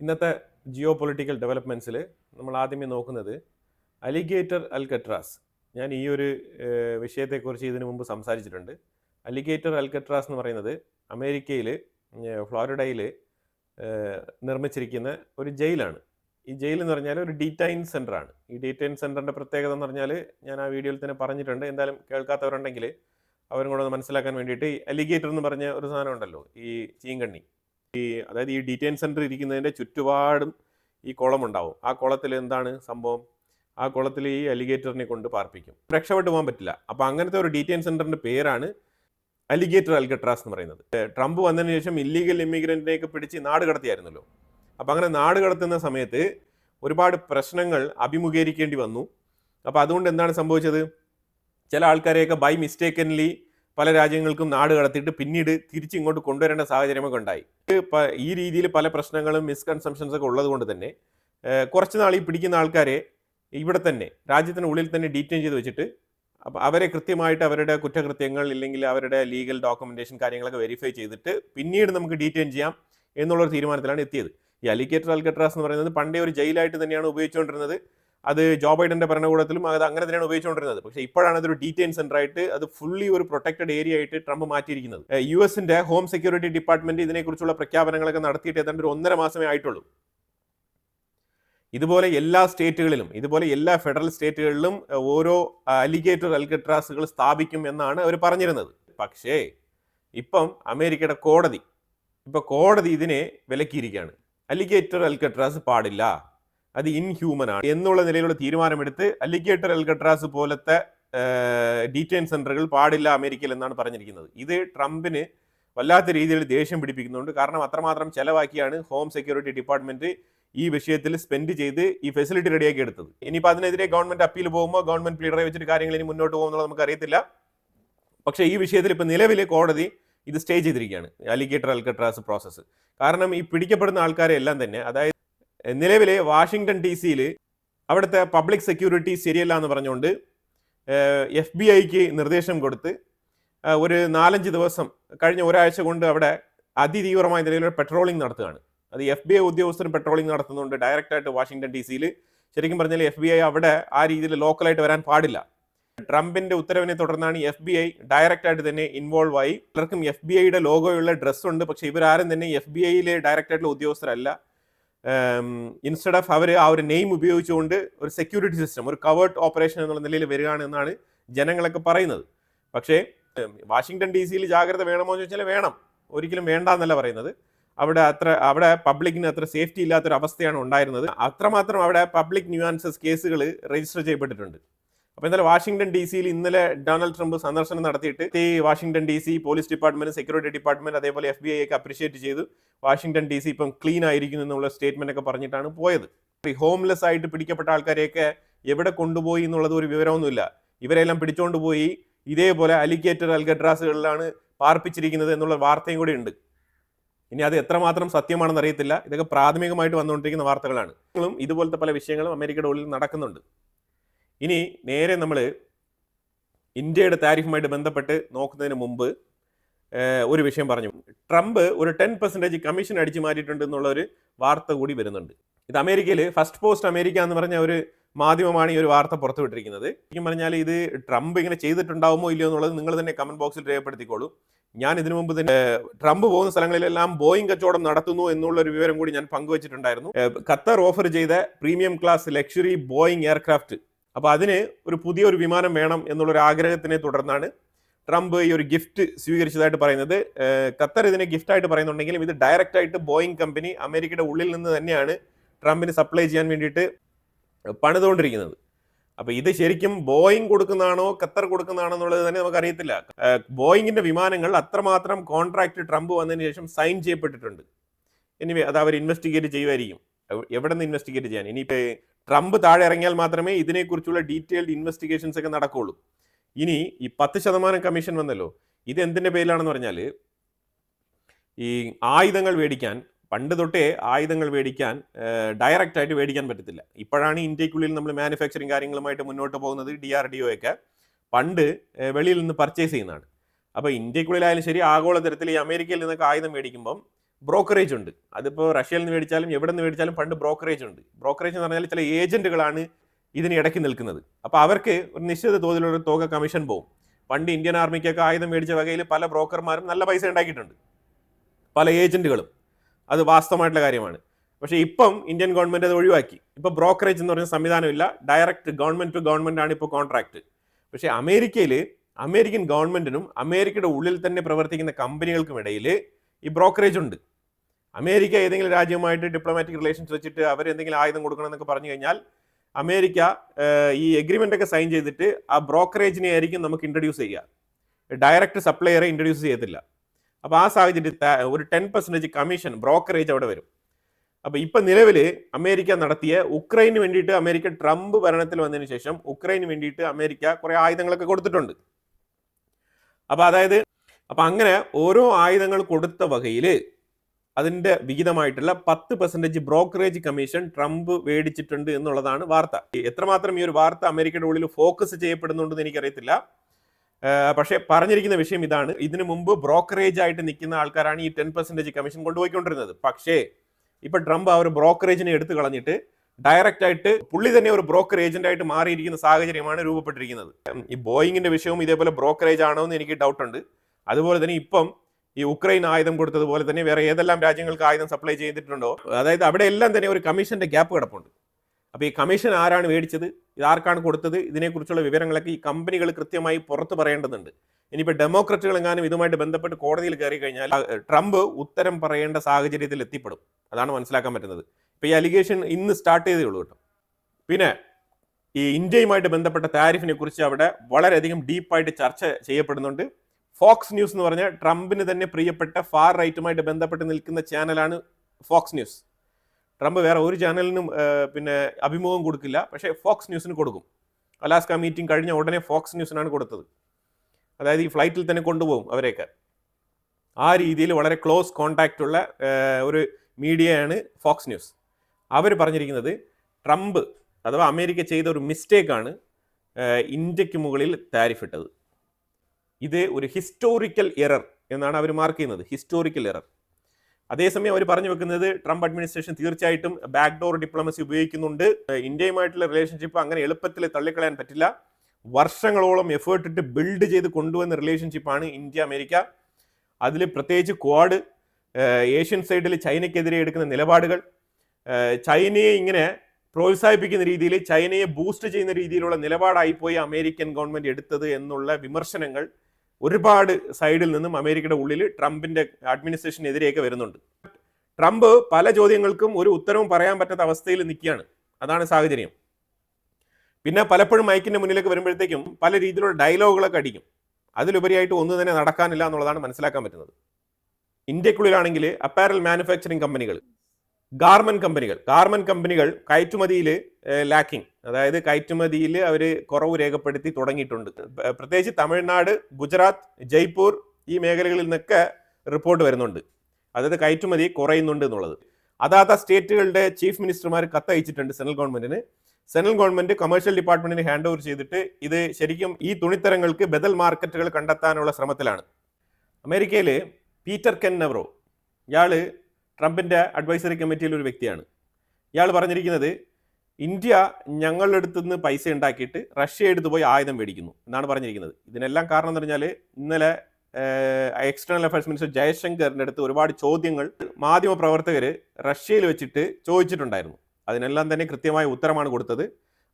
ഇന്നത്തെ geo political ഡെവലപ്മെന്റ്സിൽ നമ്മൾ ആദ്യമേ നോക്കുന്നത് അലിഗേറ്റർ അൽക്കട്രാസ് ഞാൻ ഈ ഒരു വിഷയത്തെക്കുറിച്ച് ഇതിനു മുമ്പ് സംസാരിച്ചിട്ടുണ്ട്. അലിഗേറ്റർ അൽക്കട്രാസ് എന്ന് പറയുന്നത് അമേരിക്കയിൽ ഫ്ലോറിഡയിൽ നിർമ്മിച്ചിരിക്കുന്ന ഒരു ജയിലാണ്. ഈ ജയിൽ എന്ന് പറഞ്ഞാൽ ഒരു ഡീറ്റൈൻ സെന്ററാണ് ഈ ഡീറ്റൈൻ സെന്ററിന്റെ പ്രത്യേകത എന്ന് പറഞ്ഞാൽ ഞാൻ ആ വീഡിയോയിൽ തന്നെ പറഞ്ഞിട്ടുണ്ട്. എന്തായാലും കേൾക്കാത്തവരുണ്ടെങ്കിൽ അവരും കൂടെ ഒന്ന് മനസ്സിലാക്കാൻ വേണ്ടിയിട്ട് അലിഗേറ്റർ എന്ന് പറഞ്ഞ ഒരു സാധനം ഉണ്ടല്ലോ ഈ ചീങ്കണ്ണി. ഈ അതായത് ഈ ഡീറ്റെയിൽ സെന്റർ ഇരിക്കുന്നതിന്റെ ചുറ്റുപാടും ഈ കുളം ഉണ്ടാവും. ആ കുളത്തിൽ എന്താണ് സംഭവം? ആ കുളത്തിൽ ഈ അലിഗേറ്ററിനെ കൊണ്ട് പാർപ്പിക്കും. രക്ഷപ്പെട്ടു പോകാൻ പറ്റില്ല. അപ്പോൾ അങ്ങനത്തെ ഒരു ഡീറ്റെയിൽ സെന്ററിന്റെ പേരാണ് അലിഗേറ്റർ അൽഗട്രാസ് എന്ന് പറയുന്നത്. ട്രംപ് വന്നതിന് ശേഷം ഇല്ലീഗൽ ഇമിഗ്രന്റിനെയൊക്കെ പിടിച്ച് നാട് കടത്തിയായിരുന്നല്ലോ. അപ്പോൾ അങ്ങനെ നാട് കടത്തുന്ന സമയത്ത് ഒരുപാട് പ്രശ്നങ്ങൾ അഭിമുഖീകരിക്കേണ്ടി വന്നു. അപ്പോൾ അതുകൊണ്ട് എന്താണ് സംഭവിച്ചത്? ചില ആൾക്കാരെയൊക്കെ ബൈ മിസ്റ്റേക്കൻലി പല രാജ്യങ്ങൾക്കും നാട് കടത്തിയിട്ട് പിന്നീട് തിരിച്ചിങ്ങോട്ട് കൊണ്ടുവരേണ്ട സാഹചര്യമൊക്കെ ഉണ്ടായി. ഈ രീതിയിൽ പല പ്രശ്നങ്ങളും മിസ്കൺസെപ്ഷൻസ് ഒക്കെ ഉള്ളത് കൊണ്ട് തന്നെ കുറച്ച് നാൾ ഈ പിടിക്കുന്ന ആൾക്കാരെ ഇവിടെ തന്നെ രാജ്യത്തിന്റെ ഉള്ളിൽ തന്നെ ഡീറ്റെയിൻ ചെയ്ത് വെച്ചിട്ട് അപ്പം അവരെ കൃത്യമായിട്ട് അവരുടെ കുറ്റകൃത്യങ്ങൾ ഇല്ലെങ്കിൽ അവരുടെ ലീഗൽ ഡോക്യുമെന്റേഷൻ കാര്യങ്ങളൊക്കെ വെരിഫൈ ചെയ്തിട്ട് പിന്നീട് നമുക്ക് ഡീറ്റെയിൻ ചെയ്യാം എന്നുള്ളൊരു തീരുമാനത്തിലാണ് എത്തിയത്. ഈ അലിക്കേറ്റർ അൽക്കട്രാസ് എന്ന് പറയുന്നത് പണ്ടേ ഒരു ജയിലായിട്ട് തന്നെയാണ് ഉപയോഗിച്ചുകൊണ്ടിരുന്നത്. അത് ജോ ബൈഡന്റെ ഭരണകൂടത്തിലും അത് അങ്ങനെ തന്നെയാണ് ഉപയോഗിച്ചുകൊണ്ടിരുന്നത്. പക്ഷേ ഇപ്പോഴാണ് അതൊരു ഡീറ്റെയിൻ സെന്റർ ആയിട്ട് അത് ഫുള്ളി ഒരു പ്രൊട്ടക്റ്റഡ് ഏരിയ ആയിട്ട് ട്രംപ് മാറ്റിയിരിക്കുന്നത്. യു എസിന്റെ ഹോം സെക്യൂരിറ്റി ഡിപ്പാർട്ട്മെന്റ് ഇതിനെക്കുറിച്ചുള്ള പ്രഖ്യാപനങ്ങളൊക്കെ നടത്തിയിട്ട് ഏതാണ്ട് ഒരു ഒന്നര മാസമേ ആയിട്ടുള്ളൂ. ഇതുപോലെ എല്ലാ സ്റ്റേറ്റുകളിലും ഇതുപോലെ എല്ലാ ഫെഡറൽ സ്റ്റേറ്റുകളിലും ഓരോ അലിഗേറ്റർ അൽഗട്രാസുകൾ സ്ഥാപിക്കും എന്നാണ് അവർ പറഞ്ഞിരുന്നത്. പക്ഷേ ഇപ്പം അമേരിക്കയുടെ കോടതി ഇപ്പൊ കോടതി ഇതിനെ വിലക്കിയിരിക്കുകയാണ്. അലിഗേറ്റർ അൽക്കട്രാസ് പാടില്ല. അത് ഇൻഹ്യൂമൻ ആണ് എന്നുള്ള നിലയിലുള്ള തീരുമാനമെടുത്ത് അലിഗേറ്റർ അൽക്കട്രാസ് പോലത്തെ ഡീറ്റെയിൻ സെന്ററുകൾ പാടില്ല അമേരിക്കയിൽ എന്നാണ് പറഞ്ഞിരിക്കുന്നത്. ഇത് ട്രംപിന് വല്ലാത്ത രീതിയിൽ ദേഷ്യം പിടിപ്പിക്കുന്നുണ്ട്. കാരണം അത്രമാത്രം ചെലവാക്കിയാണ് ഹോം സെക്യൂരിറ്റി ഡിപ്പാർട്ട്മെന്റ് ഈ വിഷയത്തിൽ സ്പെൻഡ് ചെയ്ത് ഈ ഫെസിലിറ്റി റെഡിയാക്കി എടുത്തത്. ഇനിയിപ്പോൾ അതിനെതിരെ ഗവൺമെന്റ് അപ്പീൽ പോകുമ്പോൾ ഗവൺമെന്റ് പ്ലീഡറെ വെച്ചിട്ട് കാര്യങ്ങൾ ഇനി മുന്നോട്ട് പോകുമെന്നുള്ളത് നമുക്ക് അറിയത്തില്ല പക്ഷേ ഈ വിഷയത്തിൽ ഇപ്പോൾ നിലവിൽ കോടതി ഇത് സ്റ്റേ ചെയ്തിരിക്കുകയാണ്. അലിഗേറ്റർ അൽക്കട്രാസ് പ്രോസസ്സ് കാരണം ഈ പിടിക്കപ്പെടുന്ന ആൾക്കാരെ എല്ലാം തന്നെ അതായത് നിലവിലെ വാഷിങ്ടൺ ഡി സിയിൽ അവിടുത്തെ പബ്ലിക് സെക്യൂരിറ്റി ശരിയല്ല എന്ന് പറഞ്ഞുകൊണ്ട് എഫ് ബി ഐക്ക് നിർദ്ദേശം കൊടുത്ത് ഒരു നാലഞ്ച് ദിവസം കഴിഞ്ഞ ഒരാഴ്ച കൊണ്ട് അവിടെ അതിതീവ്രമായ നിലയിലുള്ള പെട്രോളിംഗ് നടത്തുകയാണ്. അത് എഫ് ബി ഐ ഉദ്യോഗസ്ഥരും പെട്രോളിംഗ് നടത്തുന്നുണ്ട്. ഡയറക്റ്റായിട്ട് വാഷിങ്ടൺ ഡി സിയിൽ ശരിക്കും പറഞ്ഞാൽ എഫ് ബി ഐ അവിടെ ആ രീതിയിൽ ലോക്കലായിട്ട് വരാൻ പാടില്ല. ട്രംപിന്റെ ഉത്തരവിനെ തുടർന്നാണ് എഫ് ബി ഐ ഡയറക്റ്റായിട്ട് തന്നെ ഇൻവോൾവ് ആയി. പലർക്കും എഫ് ബി ഐയുടെ ലോഗോയുള്ള ഡ്രസ്സുണ്ട് പക്ഷേ ഇവരാരും തന്നെ എഫ് ബി ഐയിലെ ഡയറക്റ്റായിട്ടുള്ള ഉദ്യോഗസ്ഥരല്ല. ഇൻസ്റ്റഡ് ഓഫ് അവർ ആ ഒരു നെയിം ഉപയോഗിച്ചുകൊണ്ട് ഒരു സെക്യൂരിറ്റി സിസ്റ്റം ഒരു കവേർട്ട് ഓപ്പറേഷൻ എന്നുള്ള നിലയിൽ വരികയാണ് എന്നാണ് ജനങ്ങളൊക്കെ പറയുന്നത്. പക്ഷേ വാഷിങ്ടൺ ഡി സിയിൽ ജാഗ്രത വേണമോ എന്ന് ചോദിച്ചാൽ വേണം. ഒരിക്കലും വേണ്ട എന്നല്ല പറയുന്നത്. അവിടെ അത്ര അവിടെ പബ്ലിക്കിന് അത്ര സേഫ്റ്റി ഇല്ലാത്തൊരു അവസ്ഥയാണ് ഉണ്ടായിരുന്നത്. അത്രമാത്രം അവിടെ പബ്ലിക് ന്യൂആൻസസ് കേസുകൾ രജിസ്റ്റർ ചെയ്യപ്പെട്ടിട്ടുണ്ട്. അപ്പോൾ ഇന്നലെ വാഷിംഗ്ടൺ ഡി സിയിൽ ഇന്നലെ ഡൊണാൾഡ് ട്രംപ് സന്ദർശനം നടത്തിയിട്ട് ഈ Washington D C police department security department അതേപോലെ എഫ് ബി ഐ ഒക്കെ അപ്രീഷിയേറ്റ് ചെയ്തു. വാഷിംഗ്ടൺ ഡി സി ഇപ്പം ക്ലീൻ ആയിരിക്കുന്നു എന്നുള്ള സ്റ്റേറ്റ്മെന്റ് ഒക്കെ പറഞ്ഞിട്ടാണ് പോയത്. ഹോംലെസ് ആയിട്ട് പിടിക്കപ്പെട്ട ആൾക്കാരെയൊക്കെ എവിടെ കൊണ്ടുപോയി എന്നുള്ളത് ഒരു വിവരമൊന്നുമില്ല. ഇവരെല്ലാം പിടിച്ചോണ്ട് പോയി. ഇതേപോലെ അലിഗേറ്റർ അൽഗഡ്രാസുകളിലാണ് പാർപ്പിച്ചിരിക്കുന്നത് എന്നുള്ള വാർത്തയും കൂടി ഉണ്ട്. ഇനി അത് എത്രമാത്രം സത്യമാണെന്ന് അറിയത്തില്ല. ഇതൊക്കെ പ്രാഥമികമായിട്ട് വന്നുകൊണ്ടിരിക്കുന്ന വാർത്തകളാണ്. ഇതുപോലത്തെ പല വിഷയങ്ങളും അമേരിക്കയുടെ ഉള്ളിൽ നടക്കുന്നുണ്ട്. ഇനി നേരെ നമ്മൾ ഇന്ത്യയുടെ താരിഫുമായിട്ട് ബന്ധപ്പെട്ട് നോക്കുന്നതിന് മുമ്പ് ഒരു വിഷയം പറഞ്ഞു. ട്രംപ് ഒരു ടെൻ പെർസെന്റേജ് കമ്മീഷൻ അടിച്ചു മാറ്റിയിട്ടുണ്ട് എന്നുള്ള ഒരു വാർത്ത കൂടി വരുന്നുണ്ട്. ഇത് അമേരിക്കയിൽ ഫസ്റ്റ് പോസ്റ്റ് അമേരിക്ക എന്ന് പറഞ്ഞ ഒരു മാധ്യമമാണ് ഈ ഒരു വാർത്ത പുറത്തുവിട്ടിരിക്കുന്നത്. ശരിക്കും പറഞ്ഞാൽ ഇത് ട്രംപ് ഇങ്ങനെ ചെയ്തിട്ടുണ്ടാവുമോ ഇല്ലയോ എന്നുള്ളത് നിങ്ങൾ തന്നെ കമന്റ് ബോക്സിൽ രേഖപ്പെടുത്തിക്കോളൂ. ഞാൻ ഇതിനു മുമ്പ് തന്നെ ട്രംപ് പോകുന്ന സ്ഥലങ്ങളിലെല്ലാം ബോയിങ് കച്ചവടം നടത്തുന്നു എന്നുള്ള ഒരു വിവരം കൂടി ഞാൻ പങ്കുവച്ചിട്ടുണ്ടായിരുന്നു. ഖത്തർ ഓഫർ ചെയ്ത premium class luxury Boeing aircraft അപ്പോൾ അതിന് ഒരു പുതിയൊരു വിമാനം വേണം എന്നുള്ളൊരു ആഗ്രഹത്തിനെ തുടർന്നാണ് ട്രംപ് ഈ ഒരു ഗിഫ്റ്റ് സ്വീകരിച്ചതായിട്ട് പറയുന്നത്. ഖത്തർ ഇതിനെ ഗിഫ്റ്റായിട്ട് പറയുന്നുണ്ടെങ്കിലും ഇത് ഡയറക്റ്റ് ആയിട്ട് ബോയിങ് കമ്പനി അമേരിക്കയുടെ ഉള്ളിൽ നിന്ന് തന്നെയാണ് ട്രംപിന് സപ്ലൈ ചെയ്യാൻ വേണ്ടിയിട്ട് പണിതുകൊണ്ടിരിക്കുന്നത്. അപ്പൊ ഇത് ശരിക്കും ബോയിങ് കൊടുക്കുന്നതാണോ ഖത്തർ കൊടുക്കുന്നതാണോ എന്നുള്ളത് തന്നെ നമുക്ക് അറിയത്തില്ല ബോയിങ്ങിന്റെ വിമാനങ്ങൾ അത്രമാത്രം കോൺട്രാക്റ്റ് ട്രംപ് വന്നതിന് ശേഷം സൈൻ ചെയ്യപ്പെട്ടിട്ടുണ്ട്. ഇനി അത് അവർ ഇൻവെസ്റ്റിഗേറ്റ് ചെയ്യുമായിരിക്കും. എവ്- എവിടെ നിന്ന് ഇൻവെസ്റ്റിഗേറ്റ് ചെയ്യാൻ? ഇനിയിപ്പോൾ ട്രംപ് താഴെ ഇറങ്ങിയാൽ മാത്രമേ ഇതിനെക്കുറിച്ചുള്ള ഡീറ്റെയിൽഡ് ഇൻവെസ്റ്റിഗേഷൻസ് ഒക്കെ നടക്കുകയുള്ളൂ ഇനി ഈ പത്ത് ശതമാനം കമ്മീഷൻ വന്നല്ലോ ഇത് എന്തിന്റെ പേരിലാണെന്ന് പറഞ്ഞാൽ ഈ ആയുധങ്ങൾ മേടിക്കാൻ പണ്ട് തൊട്ടേ ആയുധങ്ങൾ മേടിക്കാൻ ഡയറക്റ്റ് ആയിട്ട് മേടിക്കാൻ പറ്റത്തില്ല. ഇപ്പോഴാണ് ഇന്ത്യക്കുള്ളിൽ നമ്മൾ മാനുഫാക്ചറിങ് കാര്യങ്ങളുമായിട്ട് മുന്നോട്ട് പോകുന്നത് ഡി ആർ ഡി ഒക്കെ പണ്ട് വെളിയിൽ നിന്ന് പർച്ചേസ് ചെയ്യുന്നതാണ്. അപ്പോൾ ഇന്ത്യക്കുള്ളിലായാലും ശരി ആഗോളതരത്തിൽ ഈ അമേരിക്കയിൽ നിന്നൊക്കെ ആയുധം മേടിക്കുമ്പം ബ്രോക്കറേജ് ഉണ്ട്. അതിപ്പോൾ റഷ്യയിൽ നിന്ന് മേടിച്ചാലും എവിടെ നിന്ന് മേടിച്ചാലും പണ്ട് ബ്രോക്കറേജ് ഉണ്ട്. ബ്രോക്കറേജ് എന്ന് പറഞ്ഞാൽ ചില ഏജന്റുകളാണ് ഇതിന് ഇടയ്ക്ക് നിൽക്കുന്നത്. അപ്പോൾ അവർക്ക് ഒരു നിശ്ചിത തോതിലുള്ള തുക കമ്മീഷൻ പോകും പണ്ട് ഇന്ത്യൻ ആർമിക്കൊക്കെ ആയുധം മേടിച്ച വകയിൽ പല ബ്രോക്കർമാരും നല്ല പൈസ ഉണ്ടാക്കിയിട്ടുണ്ട്. പല ഏജന്റുകളും. അത് വാസ്തവമായിട്ടുള്ള കാര്യമാണ്. പക്ഷേ ഇപ്പം ഇന്ത്യൻ ഗവൺമെന്റ് അത് ഒഴിവാക്കി. ഇപ്പോൾ ബ്രോക്കറേജ് എന്ന് പറഞ്ഞ സംവിധാനമില്ല. ഡയറക്റ്റ് ഗവൺമെന്റ് ടു ഗവൺമെന്റ് ആണ് ഇപ്പോൾ കോൺട്രാക്ട്. പക്ഷേ അമേരിക്കയിൽ അമേരിക്കൻ ഗവൺമെന്റിനും അമേരിക്കയുടെ ഉള്ളിൽ തന്നെ പ്രവർത്തിക്കുന്ന കമ്പനികൾക്കും ഇടയിൽ ഈ ബ്രോക്കറേജ് ഉണ്ട്. അമേരിക്ക ഏതെങ്കിലും രാജ്യവുമായിട്ട് ഡിപ്ലോമാറ്റിക് റിലേഷൻസ് വെച്ചിട്ട് അവരെന്തെങ്കിലും ആയുധം കൊടുക്കണം എന്നൊക്കെ പറഞ്ഞു കഴിഞ്ഞാൽ അമേരിക്ക ഈ എഗ്രിമെന്റ് ഒക്കെ സൈൻ ചെയ്തിട്ട് ആ ബ്രോക്കറേജിനെ ആയിരിക്കും നമുക്ക് ഇൻട്രൊഡ്യൂസ് ചെയ്യുക. ഡയറക്റ്റ് സപ്ലൈയറെ ഇൻട്രൊഡ്യൂസ് ചെയ്യത്തില്ല. അപ്പോൾ ആ സാഹചര്യത്തിൽ ഒരു ടെൻ പെർസെന്റേജ് കമ്മീഷൻ ബ്രോക്കറേജ് അവിടെ വരും. അപ്പോൾ ഇപ്പം നിലവിൽ അമേരിക്ക നടത്തിയ ഉക്രൈന് വേണ്ടിയിട്ട് അമേരിക്ക ട്രംപ് ഭരണത്തിൽ വന്നതിന് ശേഷം ഉക്രൈന് വേണ്ടിയിട്ട് അമേരിക്ക കുറേ ആയുധങ്ങളൊക്കെ കൊടുത്തിട്ടുണ്ട്. അപ്പോൾ അതായത് അപ്പം അങ്ങനെ ഓരോ ആയുധങ്ങൾ കൊടുത്ത വകയിൽ അതിന്റെ വിഹിതമായിട്ടുള്ള പത്ത് പെർസെന്റേജ് ബ്രോക്കറേജ് കമ്മീഷൻ ട്രംപ് മേടിച്ചിട്ടുണ്ട് എന്നുള്ളതാണ് വാർത്ത. എത്രമാത്രം ഈ ഒരു വാർത്ത അമേരിക്കയുടെ ഉള്ളിൽ ഫോക്കസ് ചെയ്യപ്പെടുന്നുണ്ടെന്ന് എനിക്കറിയത്തില്ല. പക്ഷേ പറഞ്ഞിരിക്കുന്ന വിഷയം ഇതാണ്. ഇതിനു മുമ്പ് ബ്രോക്കറേജ് ആയിട്ട് നിൽക്കുന്ന ആൾക്കാരാണ് ഈ ടെൻ പെർസെന്റേജ് കമ്മീഷൻ കൊണ്ടുപോയിക്കൊണ്ടിരുന്നത്. പക്ഷേ ഇപ്പൊ ട്രംപ് ആ ഒരു ബ്രോക്കറേജിനെ എടുത്തു കളഞ്ഞിട്ട് ഡയറക്റ്റ് ആയിട്ട് പുള്ളി തന്നെ ഒരു ബ്രോക്കർ ഏജന്റ് ആയിട്ട് മാറിയിരിക്കുന്ന സാഹചര്യമാണ് രൂപപ്പെട്ടിരിക്കുന്നത്. ഈ ബോയിങ്ങിന്റെ വിഷയവും ഇതേപോലെ ബ്രോക്കറേജ് ആണോ എന്ന് എനിക്ക് ഡൗട്ട് ഉണ്ട്. അതുപോലെ തന്നെ ഇപ്പം ഈ ഉക്രൈൻ ആയുധം കൊടുത്തതുപോലെ തന്നെ വേറെ ഏതെല്ലാം രാജ്യങ്ങൾക്ക് ആയുധം സപ്ലൈ ചെയ്തിട്ടുണ്ടോ? അതായത് അവിടെ എല്ലാം തന്നെ ഒരു കമ്മീഷന്റെ ഗ്യാപ്പ് കിടപ്പുണ്ട്. അപ്പോൾ ഈ കമ്മീഷൻ ആരാണ് മേടിച്ചത്? ഇത് ആർക്കാണ് കൊടുത്തത്? ഇതിനെക്കുറിച്ചുള്ള വിവരങ്ങളൊക്കെ ഈ കമ്പനികൾ കൃത്യമായി പുറത്ത് പറയേണ്ടതുണ്ട്. ഇനിയിപ്പോൾ ഡെമോക്രറ്റുകൾ എങ്ങാനും ഇതുമായിട്ട് ബന്ധപ്പെട്ട് കോടതിയിൽ കയറി കഴിഞ്ഞാൽ ട്രംപ് ഉത്തരം പറയേണ്ട സാഹചര്യത്തിൽ എത്തിപ്പെടും. അതാണ് മനസ്സിലാക്കാൻ പറ്റുന്നത്. ഇപ്പോൾ ഈ അലിഗേഷൻ ഇന്ന് സ്റ്റാർട്ട് ചെയ്തേ ഉള്ളൂ കേട്ടോ. പിന്നെ ഈ ഇന്ത്യയുമായിട്ട് ബന്ധപ്പെട്ട താരിഫിനെ കുറിച്ച് അവിടെ വളരെയധികം ഡീപ്പായിട്ട് ചർച്ച ചെയ്യപ്പെടുന്നുണ്ട്. ഫോക്സ് ന്യൂസ് എന്ന് പറഞ്ഞാൽ ട്രംപിന് തന്നെ പ്രിയപ്പെട്ട ഫാർ റൈറ്റുമായിട്ട് ബന്ധപ്പെട്ട് നിൽക്കുന്ന ചാനലാണ് ഫോക്സ് ന്യൂസ് ട്രംപ് വേറെ ഒരു ചാനലിനും പിന്നെ അഭിമുഖം കൊടുക്കില്ല. പക്ഷേ ഫോക്സ് ന്യൂസിന് കൊടുക്കും. അലാസ്ക മീറ്റിംഗ് കഴിഞ്ഞ ഉടനെ ഫോക്സ് ന്യൂസിനാണ് കൊടുത്തത്. അതായത് ഈ ഫ്ലൈറ്റിൽ തന്നെ കൊണ്ടുപോകും അവരെയൊക്കെ. ആ രീതിയിൽ വളരെ ക്ലോസ് കോണ്ടാക്റ്റ് ഉള്ള ഒരു മീഡിയയാണ് ഫോക്സ് ന്യൂസ് അവർ പറഞ്ഞിരിക്കുന്നത് ട്രംപ് അഥവാ അമേരിക്ക ചെയ്ത ഒരു മിസ്റ്റേക്കാണ് ഇന്ത്യയ്ക്ക് മുകളിൽ താരിഫ് ഇട്ടത്. ഇത് ഒരു ഹിസ്റ്റോറിക്കൽ എറർ എന്നാണ് അവർ മാർക്ക് ചെയ്യുന്നത് ഹിസ്റ്റോറിക്കൽ എറർ അതേസമയം അവർ പറഞ്ഞു വെക്കുന്നത് ട്രംപ് അഡ്മിനിസ്ട്രേഷൻ തീർച്ചയായിട്ടും ബാക്ക്ഡോർ ഡിപ്ലോമസി ഉപയോഗിക്കുന്നുണ്ട്. ഇന്ത്യയുമായിട്ടുള്ള റിലേഷൻഷിപ്പ് അങ്ങനെ എളുപ്പത്തിൽ തള്ളിക്കളയാൻ പറ്റില്ല. വർഷങ്ങളോളം എഫേർട്ട് ഇട്ട് ബിൽഡ് ചെയ്ത് കൊണ്ടുവന്ന റിലേഷൻഷിപ്പാണ് ഇന്ത്യ അമേരിക്ക. അതിൽ പ്രത്യേകിച്ച് ക്വാഡ് ഏഷ്യൻ സൈഡിൽ ചൈനയ്ക്കെതിരെ എടുക്കുന്ന നിലപാടുകൾ. ചൈനയെ ഇങ്ങനെ പ്രോത്സാഹിപ്പിക്കുന്ന രീതിയിൽ ചൈനയെ ബൂസ്റ്റ് ചെയ്യുന്ന രീതിയിലുള്ള നിലപാടായിപ്പോയി അമേരിക്കൻ ഗവൺമെന്റ് എടുത്തത് എന്നുള്ള വിമർശനങ്ങൾ. ഒരുപാട് സൈഡിൽ നിന്നും അമേരിക്കയുടെ ഉള്ളിൽ ട്രംപിന്റെ അഡ്മിനിസ്ട്രേഷനെതിരെയൊക്കെ വരുന്നുണ്ട്. ട്രംപ് പല ചോദ്യങ്ങൾക്കും ഒരു ഉത്തരവും പറയാൻ പറ്റാത്ത അവസ്ഥയിൽ നിൽക്കുകയാണ്. അതാണ് സാഹചര്യം. പിന്നെ പലപ്പോഴും മൈക്കിന്റെ മുന്നിലേക്ക് വരുമ്പോഴത്തേക്കും പല രീതിയിലുള്ള ഡയലോഗുകളൊക്കെ അടിക്കും. അതിലുപരിയായിട്ട് ഒന്നും തന്നെ നടക്കാനില്ല എന്നുള്ളതാണ് മനസ്സിലാക്കാൻ പറ്റുന്നത്. ഇന്ത്യക്കുള്ളിലാണെങ്കിൽ അപ്പാരൽ മാനുഫാക്ചറിങ് കമ്പനികൾ ഗാർമെന്റ് കമ്പനികൾ. ഗാർമെന്റ് കമ്പനികൾ കയറ്റുമതിയിൽ ലാക്കിംഗ് അതായത് കയറ്റുമതിയിൽ അവർ കുറവ് രേഖപ്പെടുത്തി തുടങ്ങിയിട്ടുണ്ട്. പ്രത്യേകിച്ച് തമിഴ്നാട് ഗുജറാത്ത് ജയ്പൂർ ഈ മേഖലകളിൽ നിന്നൊക്കെ റിപ്പോർട്ട് വരുന്നുണ്ട്. അതായത് കയറ്റുമതി കുറയുന്നുണ്ട് എന്നുള്ളത്. അതാത്ത സ്റ്റേറ്റുകളുടെ ചീഫ് മിനിസ്റ്റർമാർ കത്തയച്ചിട്ടുണ്ട് സെൻട്രൽ ഗവൺമെന്റിന്. സെൻട്രൽ ഗവൺമെന്റ് കമേഴ്ഷ്യൽ ഡിപ്പാർട്ട്മെന്റിന് ഹാൻഡ് ഓവർ ചെയ്തിട്ട് ഇത് ശരിക്കും ഈ തുണിത്തരങ്ങൾക്ക് ബദൽ മാർക്കറ്റുകൾ കണ്ടെത്താനുള്ള ശ്രമത്തിലാണ്. അമേരിക്കയിൽ പീറ്റർ കെൻ നെവ്രോ ഇയാൾ ട്രംപിന്റെ അഡ്വൈസറി കമ്മിറ്റിയിൽ ഒരു വ്യക്തിയാണ്. ഇയാൾ പറഞ്ഞിരിക്കുന്നത് ഇന്ത്യ ഞങ്ങളുടെ അടുത്ത് നിന്ന് പൈസ ഉണ്ടാക്കിയിട്ട് റഷ്യ എടുത്തു പോയി ആയുധം മേടിക്കുന്നു എന്നാണ് പറഞ്ഞിരിക്കുന്നത്. ഇതിനെല്ലാം കാരണം എന്ന് പറഞ്ഞാൽ ഇന്നലെ എക്സ്റ്റേണൽ അഫയേഴ്സ് മിനിസ്റ്റർ ജയശങ്കറിന്റെ അടുത്ത് ഒരുപാട് ചോദ്യങ്ങൾ മാധ്യമ പ്രവർത്തകർ റഷ്യയിൽ വെച്ചിട്ട് ചോദിച്ചിട്ടുണ്ടായിരുന്നു. അതിനെല്ലാം തന്നെ കൃത്യമായ ഉത്തരമാണ് കൊടുത്തത്.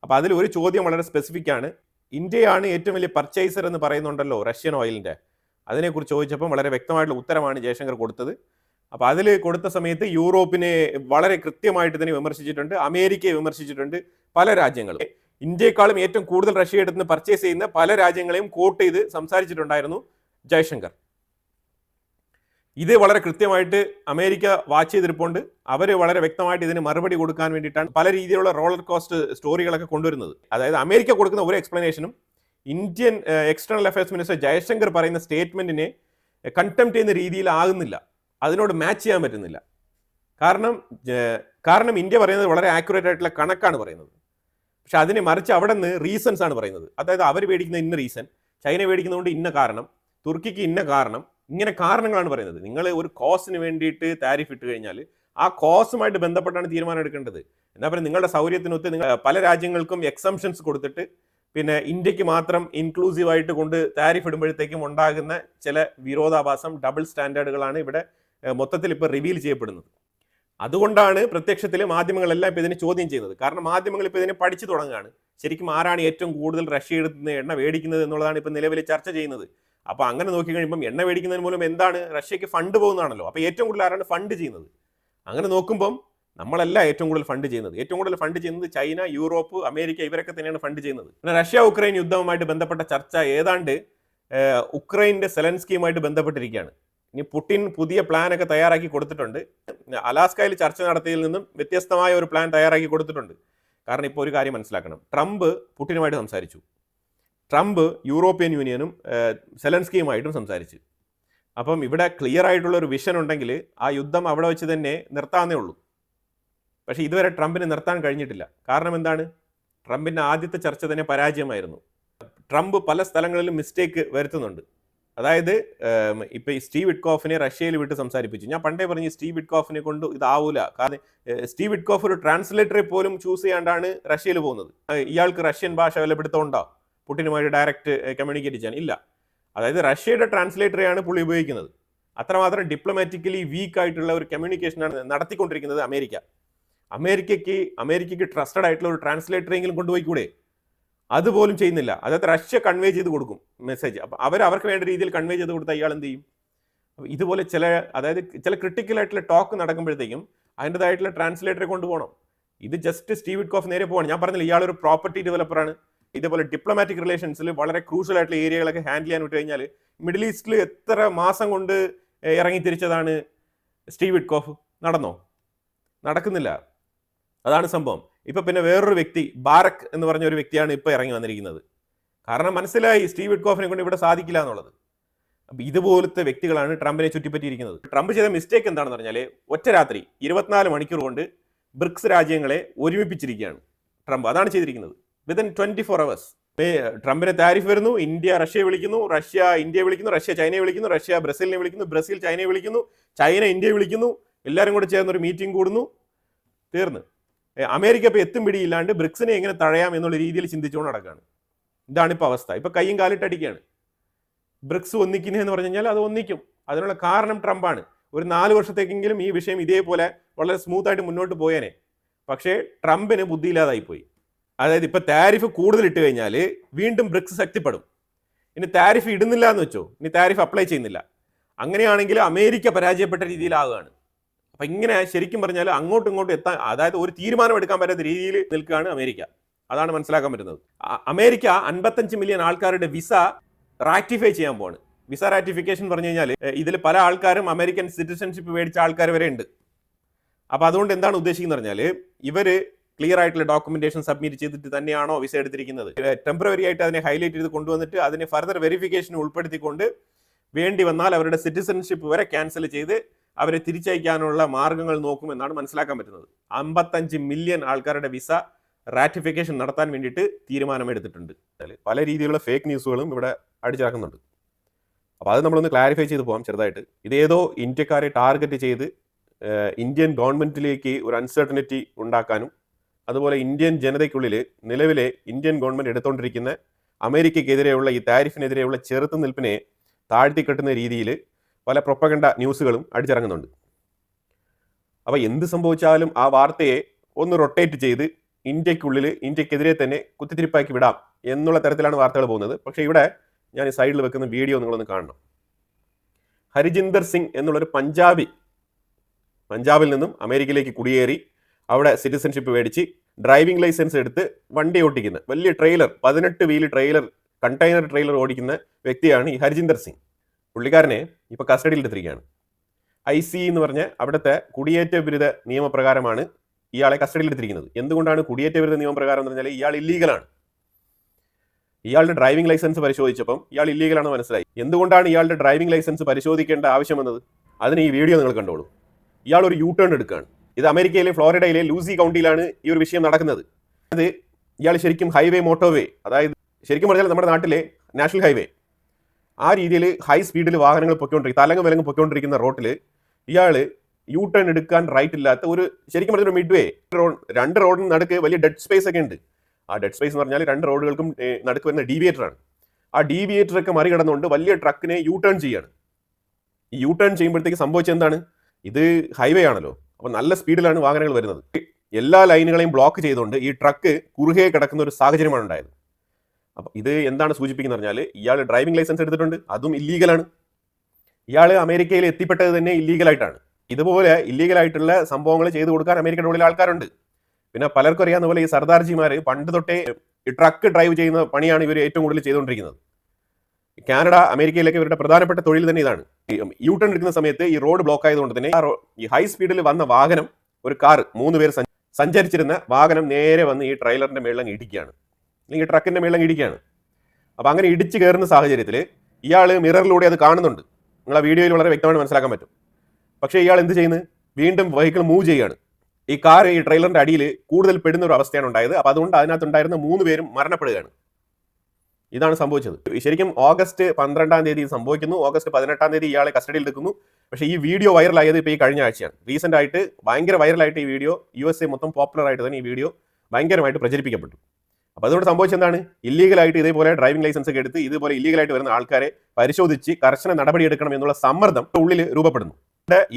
അപ്പോൾ അതിൽ ഒരു ചോദ്യം വളരെ സ്പെസിഫിക് ആണ്. ഇന്ത്യയാണ് ഏറ്റവും വലിയ പർച്ചേസർ എന്ന് പറയുന്നുണ്ടല്ലോ റഷ്യൻ ഓയിലിന്റെ അതിനെക്കുറിച്ച് ചോദിച്ചപ്പം വളരെ വ്യക്തമായിട്ടുള്ള ഉത്തരമാണ് ജയശങ്കർ കൊടുത്തത്. അപ്പോൾ അതിൽ കൊടുത്ത സമയത്ത് യൂറോപ്പിനെ വളരെ കൃത്യമായിട്ട് തന്നെ വിമർശിച്ചിട്ടുണ്ട് അമേരിക്കയെ വിമർശിച്ചിട്ടുണ്ട് പല രാജ്യങ്ങളും. ഇന്ത്യയെക്കാളും ഏറ്റവും കൂടുതൽ റഷ്യ എടുത്ത് പർച്ചേസ് ചെയ്യുന്ന പല രാജ്യങ്ങളെയും കോട്ട് ചെയ്ത് സംസാരിച്ചിട്ടുണ്ടായിരുന്നു ജയശങ്കർ. ഇത് വളരെ കൃത്യമായിട്ട് അമേരിക്ക വാച്ച് ചെയ്തിരിപ്പുണ്ട്. അവർ വളരെ വ്യക്തമായിട്ട് ഇതിന് മറുപടി കൊടുക്കാൻ വേണ്ടിയിട്ടാണ് പല രീതിയിലുള്ള റോളർ കോസ്റ്റ് സ്റ്റോറികളൊക്കെ കൊണ്ടുവരുന്നത്. അതായത് അമേരിക്ക കൊടുക്കുന്ന ഒരു എക്സ്പ്ലനേഷനും Indian external affairs minister Jaishankar പറയുന്ന സ്റ്റേറ്റ്മെന്റിനെ കണ്ടംപ്റ്റ് ചെയ്യുന്ന രീതിയിൽ ആകുന്നില്ല. അതിനോട് മാച്ച് ചെയ്യാൻ പറ്റുന്നില്ല. കാരണം കാരണം ഇന്ത്യ പറയുന്നത് വളരെ ആക്യുറേറ്റ് ആയിട്ടുള്ള കണക്കാണ് പറയുന്നത്. പക്ഷെ അതിനെ മറിച്ച് അവിടെ നിന്ന് റീസൺസ് ആണ് പറയുന്നത്. അതായത് അവർ മേടിക്കുന്ന ഇന്ന റീസൺ ചൈന മേടിക്കുന്നതുകൊണ്ട് ഇന്ന കാരണം തുർക്കിക്ക് ഇന്ന കാരണം ഇങ്ങനെ കാരണങ്ങളാണ് പറയുന്നത്. നിങ്ങൾ ഒരു കോസിന് വേണ്ടിയിട്ട് താരിഫ് ഇട്ട് കഴിഞ്ഞാൽ ആ കോസുമായിട്ട് ബന്ധപ്പെട്ടാണ് തീരുമാനം എടുക്കേണ്ടത്. എന്താ പറയുക നിങ്ങളുടെ സൗകര്യത്തിനൊത്ത് നിങ്ങൾ പല രാജ്യങ്ങൾക്കും എക്സംഷൻസ് കൊടുത്തിട്ട് പിന്നെ ഇന്ത്യയ്ക്ക് മാത്രം ഇൻക്ലൂസീവായിട്ട് കൊണ്ട് താരിഫ് ഇടുമ്പോഴത്തേക്കും ഉണ്ടാകുന്ന ചില വിരോധാഭാസം ഡബിൾ സ്റ്റാൻഡേർഡുകളാണ് ഇവിടെ മൊത്തത്തിൽ ഇപ്പോൾ റിവീൽ ചെയ്യപ്പെടുന്നത്. അതുകൊണ്ടാണ് പ്രത്യക്ഷത്തിൽ മാധ്യമങ്ങളെല്ലാം ഇപ്പോൾ ഇതിനെ ചോദ്യം ചെയ്യുന്നത്. കാരണം മാധ്യമങ്ങൾ ഇപ്പോൾ ഇതിനെ പഠിച്ചു തുടങ്ങുകയാണ്. ശരിക്കും ആരാണ് ഏറ്റവും കൂടുതൽ റഷ്യ എടുക്കുന്ന എണ്ണ മേടിക്കുന്നത് എന്നുള്ളതാണ് ഇപ്പോൾ നിലവിൽ ചർച്ച ചെയ്യുന്നത്. അപ്പോൾ അങ്ങനെ നോക്കി കഴിയുമ്പം എണ്ണ മേടിക്കുന്നതിന് മൂലം എന്താണ്? റഷ്യക്ക് ഫണ്ട് പോകുന്നതാണല്ലോ. അപ്പോൾ ഏറ്റവും കൂടുതൽ ആരാണ് ഫണ്ട് ചെയ്യുന്നത്? അങ്ങനെ നോക്കുമ്പം നമ്മളല്ല ഏറ്റവും കൂടുതൽ ഫണ്ട് ചെയ്യുന്നത്. ഏറ്റവും കൂടുതൽ ഫണ്ട് ചെയ്യുന്നത് ചൈന യൂറോപ്പ് അമേരിക്ക ഇവരൊക്കെ തന്നെയാണ് ഫണ്ട് ചെയ്യുന്നത്. പിന്നെ റഷ്യ ഉക്രൈൻ യുദ്ധവുമായിട്ട് ബന്ധപ്പെട്ട ചർച്ച ഏതാണ്ട് ഉക്രൈന്റെ സെലൻസ്കിയുമായിട്ട് ബന്ധപ്പെട്ടിരിക്കുകയാണ്. ഇനി പുടിൻ പുതിയ പ്ലാനൊക്കെ തയ്യാറാക്കി കൊടുത്തിട്ടുണ്ട്. അലാസ്കയിൽ ചർച്ച നടത്തിയതിൽ നിന്നും വ്യത്യസ്തമായ ഒരു പ്ലാൻ തയ്യാറാക്കി കൊടുത്തിട്ടുണ്ട്. കാരണം ഇപ്പോൾ ഒരു കാര്യം മനസ്സിലാക്കണം. ട്രംപ് പുടിനുമായിട്ട് സംസാരിച്ചു. ട്രംപ് യൂറോപ്യൻ യൂണിയനും സെലൻസ്കിയുമായിട്ടും സംസാരിച്ചു. അപ്പം ഇവിടെ ക്ലിയർ ആയിട്ടുള്ള ഒരു വിഷൻ ഉണ്ടെങ്കിൽ ആ യുദ്ധം അവിടെ വെച്ച് തന്നെ നിർത്താവുന്നേ ഉള്ളൂ. പക്ഷേ ഇതുവരെ ട്രംപിന് നിർത്താൻ കഴിഞ്ഞിട്ടില്ല. കാരണം എന്താണ്? ട്രംപിന്റെ ആദ്യത്തെ ചർച്ച തന്നെ പരാജയമായിരുന്നു. ട്രംപ് പല സ്ഥലങ്ങളിലും മിസ്റ്റേക്ക് വരുത്തുന്നുണ്ട്. അതായത് ഏം, ഇപ്പൊ ഈ സ്റ്റീവ് വിഡ്കോഫിനെ റഷ്യയിൽ വിട്ട് സംസാരിപ്പിച്ചു. ഞാൻ പണ്ടേ പറഞ്ഞു സ്റ്റീവ് വിഡ്കോഫിനെ കൊണ്ട് ഇതാവൂല. കാരണം സ്റ്റീവ് വിറ്റ്കോഫ് ഒരു ട്രാൻസ്ലേറ്ററെ പോലും ചൂസ് ചെയ്യാണ്ടാണ് റഷ്യയിൽ പോകുന്നത്. ഇയാൾക്ക് റഷ്യൻ ഭാഷ വിലപ്പെടുത്തോണ്ടോ പുട്ടിനുമായിട്ട് ഡയറക്റ്റ് കമ്മ്യൂണിക്കേറ്റ് ചെയ്യാൻ ഇല്ല. അതായത് റഷ്യയുടെ ട്രാൻസ്ലേറ്ററെയാണ് പുള്ളി ഉപയോഗിക്കുന്നത്. അത്രമാത്രം ഡിപ്ലോമാറ്റിക്കലി വീക്ക് ആയിട്ടുള്ള ഒരു കമ്മ്യൂണിക്കേഷനാണ് നടത്തിക്കൊണ്ടിരിക്കുന്നത് അമേരിക്ക. അമേരിക്കയ്ക്ക് അമേരിക്കയ്ക്ക് ട്രസ്റ്റഡ് ആയിട്ടുള്ള ഒരു ട്രാൻസ്ലേറ്ററെങ്കിലും കൊണ്ടുപോയിക്കൂടെ? അതുപോലും ചെയ്യുന്നില്ല. അതായത് റഷ്യ കൺവേ ചെയ്ത് കൊടുക്കും മെസ്സേജ് അപ്പം അവർ അവർക്ക് വേണ്ട രീതിയിൽ കൺവേ ചെയ്ത് കൊടുത്താൽ ഇയാൾ എന്ത് ചെയ്യും? ഇതുപോലെ ചില അതായത് ചില ക്രിട്ടിക്കലായിട്ടുള്ള ടോക്ക് നടക്കുമ്പോഴത്തേക്കും അതിന്റെതായിട്ടുള്ള ട്രാൻസ്ലേറ്ററെ കൊണ്ടുപോകണം ഇത് ജസ്റ്റ് സ്റ്റീവ് കോഫ് നേരെ പോകണം ഞാൻ പറഞ്ഞില്ല ഇയാളൊരു പ്രോപ്പർട്ടി ഡെവലപ്പറാണ് ഇതേപോലെ ഡിപ്ലോമാറ്റിക് റിലേഷൻസിൽ വളരെ ക്രൂഷ്യൽ ആയിട്ടുള്ള ഏരിയകളൊക്കെ ഹാൻഡിൽ ചെയ്യാൻ വിട്ട് കഴിഞ്ഞാൽ മിഡിൽ ഈസ്റ്റിൽ എത്ര മാസം കൊണ്ട് ഇറങ്ങി തിരിച്ചതാണ് സ്റ്റീവ് കോഫ് നടന്നോ? നടക്കുന്നില്ല. അതാണ് സംഭവം. ഇപ്പൊ പിന്നെ വേറൊരു വ്യക്തി ബാരക് എന്ന് പറഞ്ഞ ഒരു വ്യക്തിയാണ് ഇപ്പൊ ഇറങ്ങി വന്നിരിക്കുന്നത്. കാരണം മനസ്സിലായി സ്റ്റീവ് വിഡ്കോഫിനെ കൊണ്ട് ഇവിടെ സാധിക്കില്ല എന്നുള്ളത്. അപ്പൊ ഇതുപോലത്തെ വ്യക്തികളാണ് ട്രംപിനെ ചുറ്റിപ്പറ്റിയിരിക്കുന്നത്. ട്രംപ് ചെയ്ത മിസ്റ്റേക്ക് എന്താണെന്ന് പറഞ്ഞാൽ ഒറ്റ രാത്രി ഇരുപത്തിനാല് മണിക്കൂർ കൊണ്ട് ബ്രിക്സ് രാജ്യങ്ങളെ ഒരുമിപ്പിച്ചിരിക്കുകയാണ് ട്രംപ്. അതാണ് ചെയ്തിരിക്കുന്നത്. വിതിൻ ട്വന്റി ഫോർ അവേഴ്സ് ട്രംപിന് താരിഫ് വരുന്നു ഇന്ത്യ റഷ്യയെ വിളിക്കുന്നു റഷ്യ ഇന്ത്യയെ വിളിക്കുന്നു റഷ്യ ചൈനയെ വിളിക്കുന്നു റഷ്യ ബ്രസീലിനെ വിളിക്കുന്നു ബ്രസീൽ ചൈനയെ വിളിക്കുന്നു ചൈന ഇന്ത്യയെ വിളിക്കുന്നു എല്ലാവരും കൂടെ ചേർന്ന് ഒരു മീറ്റിംഗ് കൂടുന്നു. തീർന്ന്. അമേരിക്ക ഇപ്പോൾ എത്തും പിടിയില്ലാണ്ട് ബ്രിക്സിനെ എങ്ങനെ തഴയാം എന്നുള്ള രീതിയിൽ ചിന്തിച്ചുകൊണ്ട് നടക്കുകയാണ് ഇതാണ് ഇപ്പോൾ അവസ്ഥ. ഇപ്പോൾ കയ്യും കാലിട്ടടിക്കുകയാണ് ബ്രിക്സ് ഒന്നിക്കുന്നതെന്ന് പറഞ്ഞു കഴിഞ്ഞാൽ അത് ഒന്നിക്കും. അതിനുള്ള കാരണം ട്രംപാണ്. ഒരു നാല് വർഷത്തേക്കെങ്കിലും ഈ വിഷയം ഇതേപോലെ വളരെ സ്മൂത്ത് ആയിട്ട് മുന്നോട്ട് പോയേനെ. പക്ഷേ ട്രംപിന് ബുദ്ധിയില്ലാതായിപ്പോയി. അതായത് ഇപ്പോൾ താരിഫ് കൂടുതൽ ഇട്ട് കഴിഞ്ഞാൽ വീണ്ടും ബ്രിക്സ് ശക്തിപ്പെടും. ഇനി താരിഫ് ഇടുന്നില്ല എന്ന് വെച്ചോ? ഇനി താരിഫ് അപ്ലൈ ചെയ്യുന്നില്ല. അങ്ങനെയാണെങ്കിൽ അമേരിക്ക പരാജയപ്പെട്ട രീതിയിലാവുകയാണ്. അപ്പൊ ഇങ്ങനെ ശരിക്കും പറഞ്ഞാൽ അങ്ങോട്ടും ഇങ്ങോട്ടും എത്താൻ അതായത് ഒരു തീരുമാനം എടുക്കാൻ പറ്റാത്ത രീതിയിൽ നിൽക്കുകയാണ് അമേരിക്ക. അതാണ് മനസ്സിലാക്കാൻ പറ്റുന്നത്. അമേരിക്ക അൻപത്തഞ്ച് മില്യൺ ആൾക്കാരുടെ വിസ റാറ്റിഫൈ ചെയ്യാൻ പോവാണ്. വിസ റാറ്റിഫിക്കേഷൻ പറഞ്ഞു കഴിഞ്ഞാൽ ഇതിൽ പല ആൾക്കാരും അമേരിക്കൻ സിറ്റിസൺഷിപ്പ് മേടിച്ച ആൾക്കാർ വരെ ഉണ്ട്. അപ്പോൾ അതുകൊണ്ട് എന്താണ് ഉദ്ദേശിക്കുന്നത് പറഞ്ഞാൽ ഇവർ ക്ലിയർ ആയിട്ടുള്ള ഡോക്യുമെന്റേഷൻ സബ്മിറ്റ് ചെയ്തിട്ട് തന്നെയാണോ വിസ എടുത്തിരിക്കുന്നത്. ടെമ്പററി ആയിട്ട് അതിനെ ഹൈലൈറ്റ് ചെയ്ത് കൊണ്ടുവന്നിട്ട് അതിനെ ഫർദർ വെരിഫിക്കേഷൻ ഉൾപ്പെടുത്തിക്കൊണ്ട് വേണ്ടി വന്നാൽ അവരുടെ സിറ്റിസൺഷിപ്പ് വരെ ക്യാൻസൽ ചെയ്ത് അവരെ തിരിച്ചയക്കാനുള്ള മാർഗങ്ങൾ നോക്കുമെന്നാണ് മനസ്സിലാക്കാൻ പറ്റുന്നത്. അമ്പത്തഞ്ച് മില്യൺ ആൾക്കാരുടെ വിസ റാറ്റിഫിക്കേഷൻ നടത്താൻ വേണ്ടിയിട്ട് തീരുമാനമെടുത്തിട്ടുണ്ട്. പല രീതിയിലുള്ള ഫേക്ക് ന്യൂസുകളും ഇവിടെ അടിച്ചിറക്കുന്നുണ്ട്. അപ്പോൾ അത് നമ്മളൊന്ന് ക്ലാരിഫൈ ചെയ്ത് പോകാം ചെറുതായിട്ട്. ഇതേതോ ഇന്ത്യക്കാരെ ടാർഗറ്റ് ചെയ്ത് ഇന്ത്യൻ ഗവൺമെന്റിലേക്ക് ഒരു അൺസർട്ടനിറ്റി ഉണ്ടാക്കാനും അതുപോലെ ഇന്ത്യൻ ജനതയ്ക്കുള്ളിൽ നിലവിലെ ഇന്ത്യൻ ഗവൺമെന്റ് എടുത്തുകൊണ്ടിരിക്കുന്ന അമേരിക്കയ്ക്കെതിരെയുള്ള ഈ താരിഫിനെതിരെയുള്ള ചെറുത്തുനിൽപ്പിനെ താഴ്ത്തിക്കെട്ടുന്ന രീതിയിൽ പല പ്രൊപ്പഗണ്ട ന്യൂസുകളും അടിച്ചിറങ്ങുന്നുണ്ട്. അപ്പോൾ എന്ത് സംഭവിച്ചാലും ആ വാർത്തയെ ഒന്ന് റൊട്ടേറ്റ് ചെയ്ത് ഇന്ത്യക്കുള്ളിൽ ഇന്ത്യക്കെതിരെ തന്നെ കുത്തിത്തിരിപ്പാക്കി വിടാം എന്നുള്ള തരത്തിലാണ് വാർത്തകൾ പോകുന്നത്. പക്ഷേ ഇവിടെ ഞാൻ ഈ സൈഡിൽ വെക്കുന്ന വീഡിയോ നിങ്ങളൊന്ന് കാണണം. ഹരിജിന്ദർ സിംഗ് എന്നുള്ളൊരു പഞ്ചാബി പഞ്ചാബിൽ നിന്നും അമേരിക്കയിലേക്ക് കുടിയേറി അവിടെ സിറ്റിസൺഷിപ്പ് മേടിച്ച് ഡ്രൈവിംഗ് ലൈസൻസ് എടുത്ത് വണ്ടി ഓടിക്കുന്ന വലിയ ട്രെയിലർ പതിനെട്ട് വീൽ ട്രെയിലർ കണ്ടെയ്നർ ട്രെയിലർ ഓടിക്കുന്ന വ്യക്തിയാണ് ഈ ഹരിജിന്ദർ സിംഗ്. പുള്ളിക്കാരനെ ഇപ്പോൾ കസ്റ്റഡിയിൽ എടുത്തിരിക്കുകയാണ് ഐ സി എന്ന് പറഞ്ഞ അവിടുത്തെ കുടിയേറ്റ വിരുദ്ധ നിയമപ്രകാരമാണ് ഇയാളെ കസ്റ്റഡിയിൽ എടുത്തിരിക്കുന്നത് എന്തുകൊണ്ടാണ് കുടിയേറ്റ വിരുദ്ധ നിയമപ്രകാരം എന്ന് പറഞ്ഞാൽ ഇയാൾ ഇല്ലീഗലാണ് ഇയാളുടെ ഡ്രൈവിംഗ് ലൈസൻസ് പരിശോധിച്ചപ്പം ഇയാൾ ഇല്ലീഗലാണെന്ന് മനസ്സിലായി. എന്തുകൊണ്ടാണ് ഇയാളുടെ ഡ്രൈവിംഗ് ലൈസൻസ് പരിശോധിക്കേണ്ട ആവശ്യം വന്നത്? അതിന് ഈ വീഡിയോ നിങ്ങൾ കണ്ടോളൂ. ഇയാൾ ഒരു യൂ ടേൺ എടുക്കുകയാണ്. ഇത് അമേരിക്കയിലെ ഫ്ലോറിഡയിലെ ലൂസി കൗണ്ടിയിലാണ് ഈ ഒരു വിഷയം നടക്കുന്നത്. അത് ഇയാൾ ശരിക്കും ഹൈവേ മോട്ടോവേ അതായത് ശരിക്കും പറഞ്ഞാൽ നമ്മുടെ നാട്ടിലെ നാഷണൽ ഹൈവേ ആ രീതിയിൽ ഹൈ സ്പീഡിൽ വാഹനങ്ങൾ പൊയ്ക്കൊണ്ടിരിക്കും തലങ്ങ് വിലങ്ങ് പൊയ്ക്കൊണ്ടിരിക്കുന്ന റോട്ടിൽ ഇയാൾ യു ടേൺ എടുക്കാൻ റൈറ്റ് ഇല്ലാത്ത ഒരു ശരിക്കും പറഞ്ഞൊരു മിഡ് വേ റോഡ് രണ്ട് റോഡിന് നടുക്ക് വലിയ ഡെഡ് സ്പേസ് ഒക്കെ ഉണ്ട്. ആ ഡെഡ് സ്പേസ് എന്ന് പറഞ്ഞാൽ രണ്ട് റോഡുകൾക്കും നടുക്ക് വരുന്ന ഡീവിയേറ്റർ ആണ്. ആ ഡീവിയേറ്റർ ഒക്കെ മറികടന്നുകൊണ്ട് വലിയ ട്രക്കിനെ യു ടേൺ ചെയ്യാണ്. ഈ യു ടേൺ ചെയ്യുമ്പോഴത്തേക്ക് സംഭവിച്ചത് എന്താണ്? ഇത് ഹൈവേ ആണല്ലോ. അപ്പോൾ നല്ല സ്പീഡിലാണ് വാഹനങ്ങൾ വരുന്നത്. എല്ലാ ലൈനുകളെയും ബ്ലോക്ക് ചെയ്തുകൊണ്ട് ഈ ട്രക്ക് കുറുകെ കിടക്കുന്ന ഒരു സാഹചര്യമാണ് ഉണ്ടായത്. അപ്പോൾ ഇത് എന്താണ് സൂചിപ്പിക്കുന്നത് പറഞ്ഞാൽ ഇയാൾ ഡ്രൈവിംഗ് ലൈസൻസ് എടുത്തിട്ടുണ്ട് അതും ഇല്ലീഗലാണ് ഇയാൾ അമേരിക്കയിൽ എത്തിപ്പെട്ടത് തന്നെ ഇല്ലീഗലായിട്ടാണ് ഇതുപോലെ ഇല്ലീഗലായിട്ടുള്ള സംഭവങ്ങൾ ചെയ്തു കൊടുക്കാൻ അമേരിക്കയുടെ ഉള്ളിൽ ആൾക്കാരുണ്ട്. പിന്നെ പലർക്കും അറിയാവുന്ന പോലെ ഈ സർദാർജിമാർ പണ്ട് തൊട്ടേ ട്രക്ക് ഡ്രൈവ് ചെയ്യുന്ന പണിയാണ് ഇവർ ഏറ്റവും കൂടുതൽ ചെയ്തുകൊണ്ടിരിക്കുന്നത്. കാനഡ അമേരിക്കയിലേക്ക് ഇവരുടെ പ്രധാനപ്പെട്ട തൊഴിൽ തന്നെ ഇതാണ്. യു ടേൺ എടുക്കുന്ന സമയത്ത് ഈ റോഡ് ബ്ലോക്ക് ആയതുകൊണ്ട് തന്നെ ഈ ഹൈ സ്പീഡിൽ വന്ന വാഹനം ഒരു കാർ മൂന്ന് പേര് സഞ്ചരിച്ചിരുന്ന വാഹനം നേരെ വന്ന് ഈ ട്രെയിലറിന്റെ മേളിൽ ഇടിക്കുകയാണ്. അല്ലെങ്കിൽ ട്രക്കിന്റെ മേളം ഇടിക്കുകയാണ്. അപ്പോൾ അങ്ങനെ ഇടിച്ച് കയറുന്ന സാഹചര്യത്തിൽ ഇയാൾ മിററിലൂടെ അത് കാണുന്നുണ്ട്. നിങ്ങൾ ആ വീഡിയോയിൽ വളരെ വ്യക്തമായിട്ട് മനസ്സിലാക്കാൻ പറ്റും. പക്ഷേ ഇയാൾ എന്ത് ചെയ്യുന്നത് വീണ്ടും വെഹിക്കിൾ മൂവ് ചെയ്യുകയാണ്. ഈ കാർ ഈ ട്രെയിലറിന്റെ അടിയിൽ കൂടുതൽ പെടുന്ന ഒരു അവസ്ഥയാണ് ഉണ്ടായത്. അപ്പോൾ അതുകൊണ്ട് അതിനകത്തുണ്ടായിരുന്ന മൂന്ന് പേരും മരണപ്പെടുകയാണ്. ഇതാണ് സംഭവിച്ചത്. ശരിക്കും ഓഗസ്റ്റ് പന്ത്രണ്ടാം തീയതി സംഭവിക്കുന്നു. ഓഗസ്റ്റ് പതിനെട്ടാം തീയതി ഇയാളെ കസ്റ്റഡിയിൽ എടുക്കുന്നു പക്ഷേ ഈ വീഡിയോ വൈറലായത് ഇപ്പോൾ ഈ കഴിഞ്ഞ ആഴ്ചയാണ്. റീസെന്റ് ആയിട്ട് ഭയങ്കര വൈറലായിട്ട് ഈ വീഡിയോ യു എസ് എ മൊത്തം പോപ്പുലർ ആയിട്ട് തന്നെ ഈ വീഡിയോ ഭയങ്കരമായിട്ട് പ്രചരിപ്പിക്കപ്പെട്ടു. അപ്പോൾ അതുകൊണ്ട് സംഭവിച്ചത് എന്താണ്? ഇല്ലീഗലായിട്ട് ഇതേപോലെ ഡ്രൈവിംഗ് ലൈസൻസ് ഒക്കെ എടുത്ത് ഇതുപോലെ ഇല്ലീഗലായിട്ട് വരുന്ന ആൾക്കാരെ പരിശോധിച്ച് കർശന നടപടിയെടുക്കണം എന്നുള്ള സമ്മർദ്ദം ഉള്ളിൽ രൂപപ്പെടുന്നു.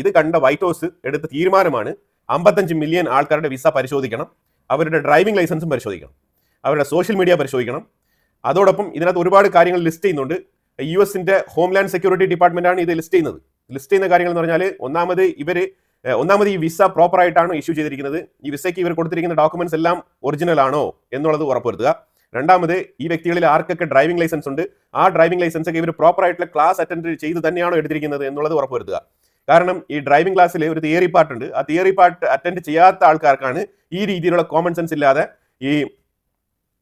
ഇത് കണ്ട വൈറ്റ് ഹൗസ് എടുത്ത തീരുമാനമാണ് അമ്പത്തഞ്ച് മില്യൺ ആൾക്കാരുടെ വിസ പരിശോധിക്കണം അവരുടെ ഡ്രൈവിംഗ് ലൈസൻസും പരിശോധിക്കണം അവരുടെ സോഷ്യൽ മീഡിയ പരിശോധിക്കണം. അതോടൊപ്പം ഇതിനകത്ത് ഒരുപാട് കാര്യങ്ങൾ ലിസ്റ്റ് ചെയ്യുന്നുണ്ട്. യു എസിന്റെ ഹോംലാൻഡ് സെക്യൂരിറ്റി ഡിപ്പാർട്ട്മെന്റ് ആണ് ഇത് ലിസ്റ്റ് ചെയ്യുന്നത്. ലിസ്റ്റ് ചെയ്യുന്ന കാര്യങ്ങൾ എന്ന് പറഞ്ഞാൽ ഒന്നാമത് ഇവർ ഒന്നാമത് ഈ വിസ പ്രോപ്പർ ആയിട്ടാണോ ഇഷ്യൂ ചെയ്തിരിക്കുന്നത്. ഈ വിസയ്ക്ക് ഇവർ കൊടുത്തിരിക്കുന്ന ഡോക്യുമെന്റ്സ് എല്ലാം ഒറിജിനൽ ആണോ എന്നുള്ളത് ഉറപ്പുവരുത്തുക. രണ്ടാമത് ഈ വ്യക്തികളിൽ ആർക്കൊക്കെ ഡ്രൈവിംഗ് ലൈസൻസ് ഉണ്ട് ആ ഡ്രൈവിംഗ് ലൈസൻസ് ഒക്കെ ഇവർ പ്രോപ്പർ ആയിട്ടുള്ള ക്ലാസ് അറ്റൻഡ് ചെയ്ത് തന്നെയാണോ എടുത്തിരിക്കുന്നത് എന്നുള്ളത് ഉറപ്പുവരുത്തുക. കാരണം ഈ ഡ്രൈവിംഗ് ക്ലാസ്സിൽ ഒരു തിയറി പാർട്ട് ഉണ്ട്. ആ തിയറി പാർട്ട് അറ്റൻഡ് ചെയ്യാത്ത ആൾക്കാർക്കാണ് ഈ രീതിയിലുള്ള കോമൺ സെൻസ് ഇല്ലാതെ ഈ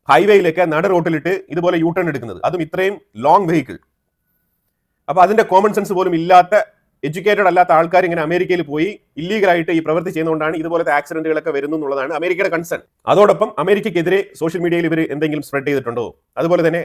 ഹൈവേയിലൊക്കെ നട റോട്ടിലിട്ട് ഇതുപോലെ യൂ ടേൺ എടുക്കുന്നത്. അതും ഇത്രയും ലോങ് വെഹിക്കിൾ അപ്പൊ അതിന്റെ കോമൺ സെൻസ് പോലും ഇല്ലാത്ത എഡ്യൂക്കേറ്റഡ് അല്ലാത്ത ആൾക്കാർ ഇങ്ങനെ അമേരിക്കയിൽ പോയി ഇല്ലീഗലായിട്ട് ഈ പ്രവൃത്തി ചെയ്യുന്നതുകൊണ്ടാണ് ഇതുപോലത്തെ ആക്സിഡന്റുകളൊക്കെ വരുന്നു എന്നുള്ളതാണ് അമേരിക്കയുടെ കൺസേൺ അതോടൊപ്പം അമേരിക്കയ്ക്കെതിരെ സോഷ്യൽ മീഡിയയിൽ ഇവർ എന്തെങ്കിലും സ്പ്രെഡ് ചെയ്തിട്ടുണ്ടോ? അതുപോലെ തന്നെ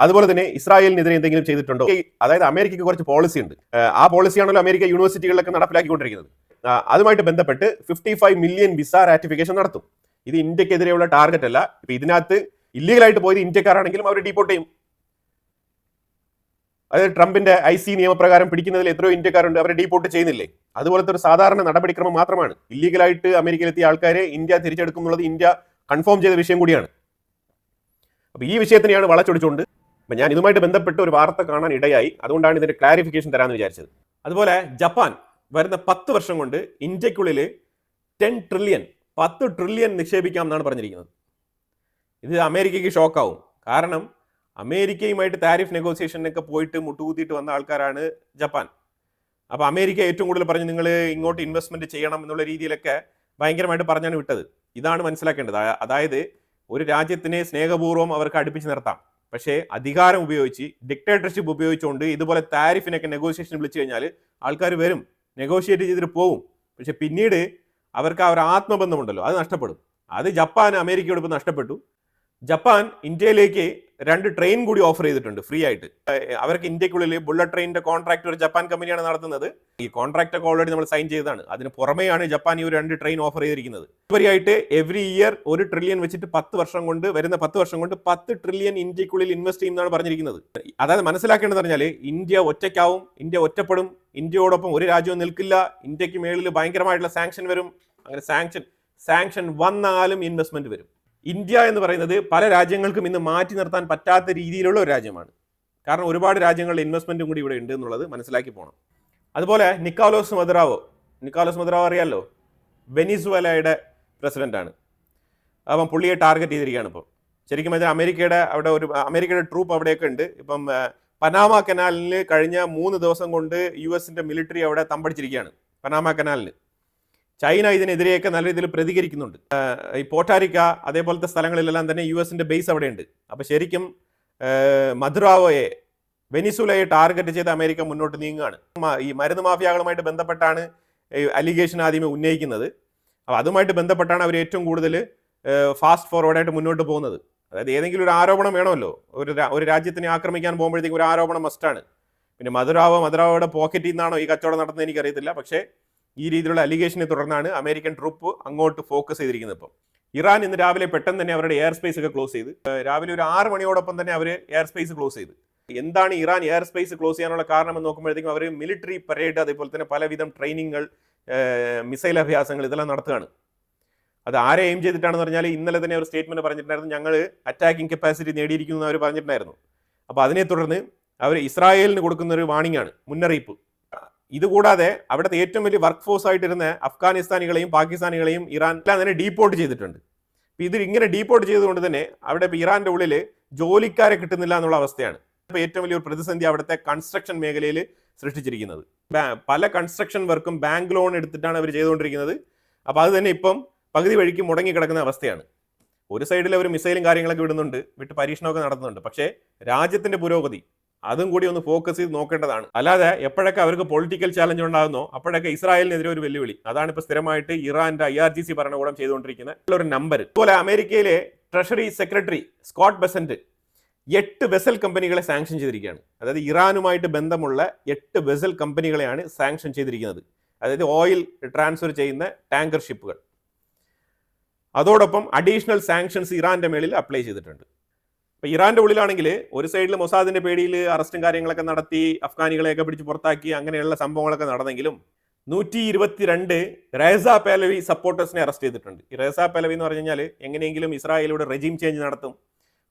അതുപോലെ തന്നെ ഇസ്രായേലിനെതിരെ എന്തെങ്കിലും ചെയ്തിട്ടുണ്ടോ? അതായത് അമേരിക്കയ്ക്ക് കുറച്ച് പോളിസി ഉണ്ട്. ആ പോളിസിയാണല്ലോ അമേരിക്ക യൂണിവേഴ്സിറ്റികളിലൊക്കെ നടപ്പിലാക്കിക്കൊണ്ടിരിക്കുന്നത്. കൊണ്ടിരിക്കുന്നത് അതുമായിട്ട് ബന്ധപ്പെട്ട് fifty five million visa ratification നടത്തും. ഇത് ഇന്ത്യക്കെതിരെയുള്ള ടാർഗറ്റ് അല്ല. ഇപ്പൊ ഇതിനകത്ത് ഇല്ലീഗലായിട്ട് പോയത് ഇന്ത്യക്കാരാണെങ്കിലും അവർ ഡീപ്പോർട്ട് ചെയ്യും. അതായത് ട്രംപിന്റെ ഐ സി നിയമപ്രകാരം പിടിക്കുന്നതിൽ എത്രയോ ഇന്ത്യക്കാരുണ്ട് അവരെ ഡീപ്പോർട്ട് ചെയ്യുന്നില്ലേ? അതുപോലത്തെ ഒരു സാധാരണ നടപടിക്രമം മാത്രമാണ്. ഇല്ലീഗലായിട്ട് അമേരിക്കയിലെത്തിയ ആൾക്കാരെ ഇന്ത്യ തിരിച്ചെടുക്കും എന്നുള്ളത് ഇന്ത്യ കൺഫേം ചെയ്ത വിഷയം കൂടിയാണ്. അപ്പൊ ഈ വിഷയത്തിനെയാണ് വളച്ചൊടിച്ചുകൊണ്ട് അപ്പൊ ഞാൻ ഇതുമായിട്ട് ബന്ധപ്പെട്ട് ഒരു വാർത്ത കാണാൻ ഇടയായി. അതുകൊണ്ടാണ് ഇതിന്റെ ക്ലാരിഫിക്കേഷൻ തരാമെന്ന് വിചാരിച്ചത്. അതുപോലെ ജപ്പാൻ വരുന്ന പത്ത് വർഷം കൊണ്ട് ഇന്ത്യക്കുള്ളിൽ ടെൻ ട്രില്യൺ പത്ത് ട്രില്യൺ നിക്ഷേപിക്കാം എന്നാണ് പറഞ്ഞിരിക്കുന്നത്. ഇത് അമേരിക്കയ്ക്ക് ഷോക്കാവും കാരണം അമേരിക്കയുമായിട്ട് താരിഫ് നെഗോസിയേഷനൊക്കെ പോയിട്ട് മുട്ടുകുത്തിയിട്ട് വന്ന ആൾക്കാരാണ് ജപ്പാൻ. അപ്പോൾ അമേരിക്ക ഏറ്റവും കൂടുതൽ പറഞ്ഞ് നിങ്ങൾ ഇങ്ങോട്ട് ഇൻവെസ്റ്റ്മെന്റ് ചെയ്യണം എന്നുള്ള രീതിയിലൊക്കെ ഭയങ്കരമായിട്ട് പറഞ്ഞാണ് വിട്ടത്. ഇതാണ് മനസ്സിലാക്കേണ്ടത്. അതായത് ഒരു രാജ്യത്തിനെ സ്നേഹപൂർവം അവർക്ക് അടുപ്പിച്ച് നിർത്താം. പക്ഷേ അധികാരം ഉപയോഗിച്ച് ഡിക്ടേറ്റർഷിപ്പ് ഉപയോഗിച്ചുകൊണ്ട് ഇതുപോലെ താരിഫിനൊക്കെ നെഗോസിയേഷൻ വിളിച്ചു കഴിഞ്ഞാൽ ആൾക്കാർ വരും. നെഗോഷിയേറ്റ് ചെയ്തിട്ട് പോവും. പക്ഷെ പിന്നീട് അവർക്ക് ആ ഒരു ആത്മബന്ധമുണ്ടല്ലോ അത് നഷ്ടപ്പെടും. അത് ജപ്പാൻ അമേരിക്കയോടൊപ്പം നഷ്ടപ്പെട്ടു. ജപ്പാൻ ഇന്ത്യയിലേക്ക് രണ്ട് ട്രെയിൻ കൂടി ഓഫർ ചെയ്തിട്ടുണ്ട് ഫ്രീ ആയിട്ട്. അവർക്ക് ഇന്ത്യക്കുള്ളിൽ ബുള്ളറ്റ് ട്രെയിനിന്റെ കോൺട്രാക്ട് ഒരു ജപ്പാൻ കമ്പനിയാണ് നടത്തുന്നത്. ഈ കോൺട്രാക്ട് ഒക്കെ ഓൾറെഡി നമ്മൾ സൈൻ ചെയ്തതാണ്. അതിന് പുറമെയാണ് ജപ്പാൻ ഈ ഒരു രണ്ട് ട്രെയിൻ ഓഫർ ചെയ്തിരിക്കുന്നത്. ഉപരിയായിട്ട് എവറി ഇയർ ഒരു ട്രില്യൺ വെച്ചിട്ട് പത്ത് വർഷം കൊണ്ട് വരുന്ന പത്ത് വർഷം കൊണ്ട് പത്ത് ട്രില്യൺ ഇന്ത്യക്കുള്ളിൽ ഇൻവെസ്റ്റ് ചെയ്യുന്നതാണ് പറഞ്ഞിരിക്കുന്നത്. അതായത് മനസ്സിലാക്കേണ്ടത് പറഞ്ഞാൽ ഇന്ത്യ ഒറ്റയ്ക്കാവും ഇന്ത്യ ഒറ്റപ്പെടും ഇന്ത്യയോടൊപ്പം ഒരു രാജ്യവും നിൽക്കില്ല ഇന്ത്യയ്ക്ക് മേളിൽ ഭയങ്കരമായിട്ടുള്ള സാങ്ഷൻ വരും. അങ്ങനെ സാങ്ഷൻ സാങ്ഷൻ വന്നാലും ഇൻവെസ്റ്റ്മെന്റ് വരും. ഇന്ത്യ എന്ന് പറയുന്നത് പല രാജ്യങ്ങൾക്കും ഇന്ന് മാറ്റി നിർത്താൻ പറ്റാത്ത രീതിയിലുള്ള ഒരു രാജ്യമാണ്. കാരണം ഒരുപാട് രാജ്യങ്ങളുടെ ഇൻവെസ്റ്റ്മെന്റും കൂടി ഇവിടെ ഉണ്ട് എന്നുള്ളത് മനസ്സിലാക്കി പോകണം അതുപോലെ നിക്കാലോസ് മദ്രാവോ നിക്കാലോസ് മദ്രാവോ അറിയാമല്ലോ വെനിസുവലയുടെ പ്രസിഡന്റാണ് അപ്പം പുള്ളിയെ ടാർഗറ്റ് ചെയ്തിരിക്കുകയാണ് ഇപ്പോൾ ശരിക്കും പറഞ്ഞാൽ അമേരിക്കയുടെ അവിടെ ഒരു അമേരിക്കയുടെ ട്രൂപ്പ് അവിടെയൊക്കെ ഉണ്ട്. ഇപ്പം പനാമ കനാലിൽ കഴിഞ്ഞ മൂന്ന് ദിവസം കൊണ്ട് യു എസിന്റെ മിലിറ്ററി അവിടെ തമ്പടിച്ചിരിക്കുകയാണ്. പനാമ കനാലിന് ചൈന ഇതിനെതിരെയൊക്കെ നല്ല രീതിയിൽ പ്രതികരിക്കുന്നുണ്ട്. ഈ പോട്ടാരിക്ക അതേപോലത്തെ സ്ഥലങ്ങളിലെല്ലാം തന്നെ യു എസിന്റെ ബേസ് അവിടെയുണ്ട്. അപ്പോൾ ശരിക്കും മധുരാവോയെ വെനിസുലയെ ടാർഗറ്റ് ചെയ്ത് അമേരിക്ക മുന്നോട്ട് നീങ്ങുകയാണ്. ഈ മരുന്ന് മാഫിയകളുമായിട്ട് ബന്ധപ്പെട്ടാണ് അലിഗേഷൻ ആദ്യമേ ഉന്നയിക്കുന്നത്. അപ്പോൾ അതുമായിട്ട് ബന്ധപ്പെട്ടാണ് അവർ ഏറ്റവും കൂടുതൽ ഫാസ്റ്റ് ഫോർവേഡായിട്ട് മുന്നോട്ട് പോകുന്നത്. അതായത് ഏതെങ്കിലും ഒരു ആരോപണം വേണമല്ലോ. ഒരു ഒരു രാജ്യത്തിനെ ആക്രമിക്കാൻ പോകുമ്പോഴത്തേക്കും ഒരു ആരോപണം മസ്റ്റാണ് പിന്നെ മധുരാവോ മധുരാവോയുടെ പോക്കറ്റിൽ നിന്നാണോ ഈ കച്ചവടം നടത്തുന്നത് എനിക്കറിയത്തില്ല. പക്ഷേ ഈ രീതിയിലുള്ള അലിഗേഷനെ തുടർന്നാണ് അമേരിക്കൻ ട്രൂപ്പ് അങ്ങോട്ട് ഫോക്കസ് ചെയ്തിരിക്കുന്നത് ഇപ്പം. ഇറാൻ ഇന്ന് രാവിലെ പെട്ടെന്ന് തന്നെ അവരുടെ എയർ സ്പേസ് ഒക്കെ ക്ലോസ് ചെയ്ത്. രാവിലെ ഒരു ആറ് മണിയോടൊപ്പം തന്നെ അവർ എയർ സ്പേസ് ക്ലോസ് ചെയ്ത്. എന്താണ് ഇറാൻ എയർ സ്പേസ് ക്ലോസ് ചെയ്യാനുള്ള കാരണം എന്ന് നോക്കുമ്പോഴത്തേക്കും അവർ മിലിറ്ററി പരേഡ് അതേപോലെ തന്നെ പലവിധം ട്രെയിനിങ്ങുകൾ മിസൈൽ അഭ്യാസങ്ങൾ ഇതെല്ലാം നടത്തുകയാണ്. അത് ആരെ എയിം ചെയ്തിട്ടാണെന്ന് പറഞ്ഞാൽ ഇന്നലെ തന്നെ ഒരു സ്റ്റേറ്റ്മെന്റ് പറഞ്ഞിട്ടുണ്ടായിരുന്നു. ഞങ്ങൾ അറ്റാക്കിംഗ് കപ്പാസിറ്റി നേടിയിരിക്കുന്നു എന്ന് അവർ പറഞ്ഞിട്ടുണ്ടായിരുന്നു. അപ്പോൾ അതിനെ തുടർന്ന് അവർ ഇസ്രായേലിന് കൊടുക്കുന്ന ഒരു വാണിംഗ് ആണ് മുന്നറിയിപ്പ്. ഇതുകൂടാതെ അവിടുത്തെ ഏറ്റവും വലിയ വർക്ക് ഫോഴ്സ് ആയിട്ടിരുന്ന അഫ്ഗാനിസ്ഥാനികളെയും പാകിസ്ഥാനികളെയും ഇറാൻ എല്ലാം തന്നെ ഡീപ്പോർട്ട് ചെയ്തിട്ടുണ്ട്. അപ്പോൾ ഇത് ഇങ്ങനെ ഡീപ്പോർട്ട് ചെയ്തുകൊണ്ട് തന്നെ അവിടെ ഇപ്പോൾ ഇറാന്റെ ഉള്ളിൽ ജോലിക്കാരെ കിട്ടുന്നില്ല എന്നുള്ള അവസ്ഥയാണ്. ഇപ്പോൾ ഏറ്റവും വലിയൊരു പ്രതിസന്ധി അവിടുത്തെ കൺസ്ട്രക്ഷൻ മേഖലയിൽ സൃഷ്ടിച്ചിരിക്കുന്നത്. പല കൺസ്ട്രക്ഷൻ വർക്കും ബാങ്ക് ലോൺ എടുത്തിട്ടാണ് അവർ ചെയ്തുകൊണ്ടിരിക്കുന്നത്. അപ്പോൾ അത് തന്നെ ഇപ്പം പകുതി വഴിക്ക് മുടങ്ങി കിടക്കുന്ന അവസ്ഥയാണ്. ഒരു സൈഡിൽ അവർ മിസൈലും കാര്യങ്ങളൊക്കെ വിടുന്നുണ്ട് വിട്ട് പരീക്ഷണമൊക്കെ നടത്തുന്നുണ്ട്. പക്ഷേ രാജ്യത്തിന്റെ പുരോഗതി അതും കൂടി ഒന്ന് ഫോക്കസ് ചെയ്ത് നോക്കേണ്ടതാണ്. അല്ലാതെ എപ്പോഴൊക്കെ അവർക്ക് പൊളിറ്റിക്കൽ ചാലഞ്ച് ഉണ്ടാകുന്നോ അപ്പോഴൊക്കെ ഇസ്രായേലിനെതിരെ ഒരു വെല്ലുവിളി. അതാണ് ഇപ്പോൾ സ്ഥിരമായിട്ട് ഇറാന്റെ ഐ ആർ ജി സി ഭരണകൂടം ചെയ്തുകൊണ്ടിരിക്കുന്ന ഒരു നമ്പർ അതുപോലെ അമേരിക്കയിലെ ട്രഷറി സെക്രട്ടറി സ്കോട്ട് ബെസന്റ് എട്ട് വെസൽ കമ്പനികളെ സാങ്ഷൻ ചെയ്തിരിക്കുകയാണ്. അതായത് ഇറാനുമായിട്ട് ബന്ധമുള്ള എട്ട് വെസൽ കമ്പനികളെയാണ് സാങ്ഷൻ ചെയ്തിരിക്കുന്നത്. അതായത് ഓയിൽ ട്രാൻസ്ഫർ ചെയ്യുന്ന ടാങ്കർ ഷിപ്പുകൾ അതോടൊപ്പം അഡീഷണൽ സാങ്ഷൻസ് ഇറാന്റെ മേളിൽ അപ്ലൈ ചെയ്തിട്ടുണ്ട്. ഇപ്പൊ ഇറാന്റെ ഉള്ളിലാണെങ്കിൽ ഒരു സൈഡിൽ മൊസാദിന്റെ പേടിയിൽ അറസ്റ്റും കാര്യങ്ങളൊക്കെ നടത്തി അഫ്ഗാനികളെയൊക്കെ പിടിച്ച് പുറത്താക്കി അങ്ങനെയുള്ള സംഭവങ്ങളൊക്കെ നടന്നെങ്കിലും നൂറ്റി ഇരുപത്തിരണ്ട് റേസ പേലവി സപ്പോർട്ടേഴ്സിനെ അറസ്റ്റ് ചെയ്തിട്ടുണ്ട്. ഈ റേസ പേലവി എന്ന് പറഞ്ഞു കഴിഞ്ഞാൽ എങ്ങനെയെങ്കിലും ഇസ്രായേലിലൂടെ റെജീം ചേഞ്ച് നടത്തും.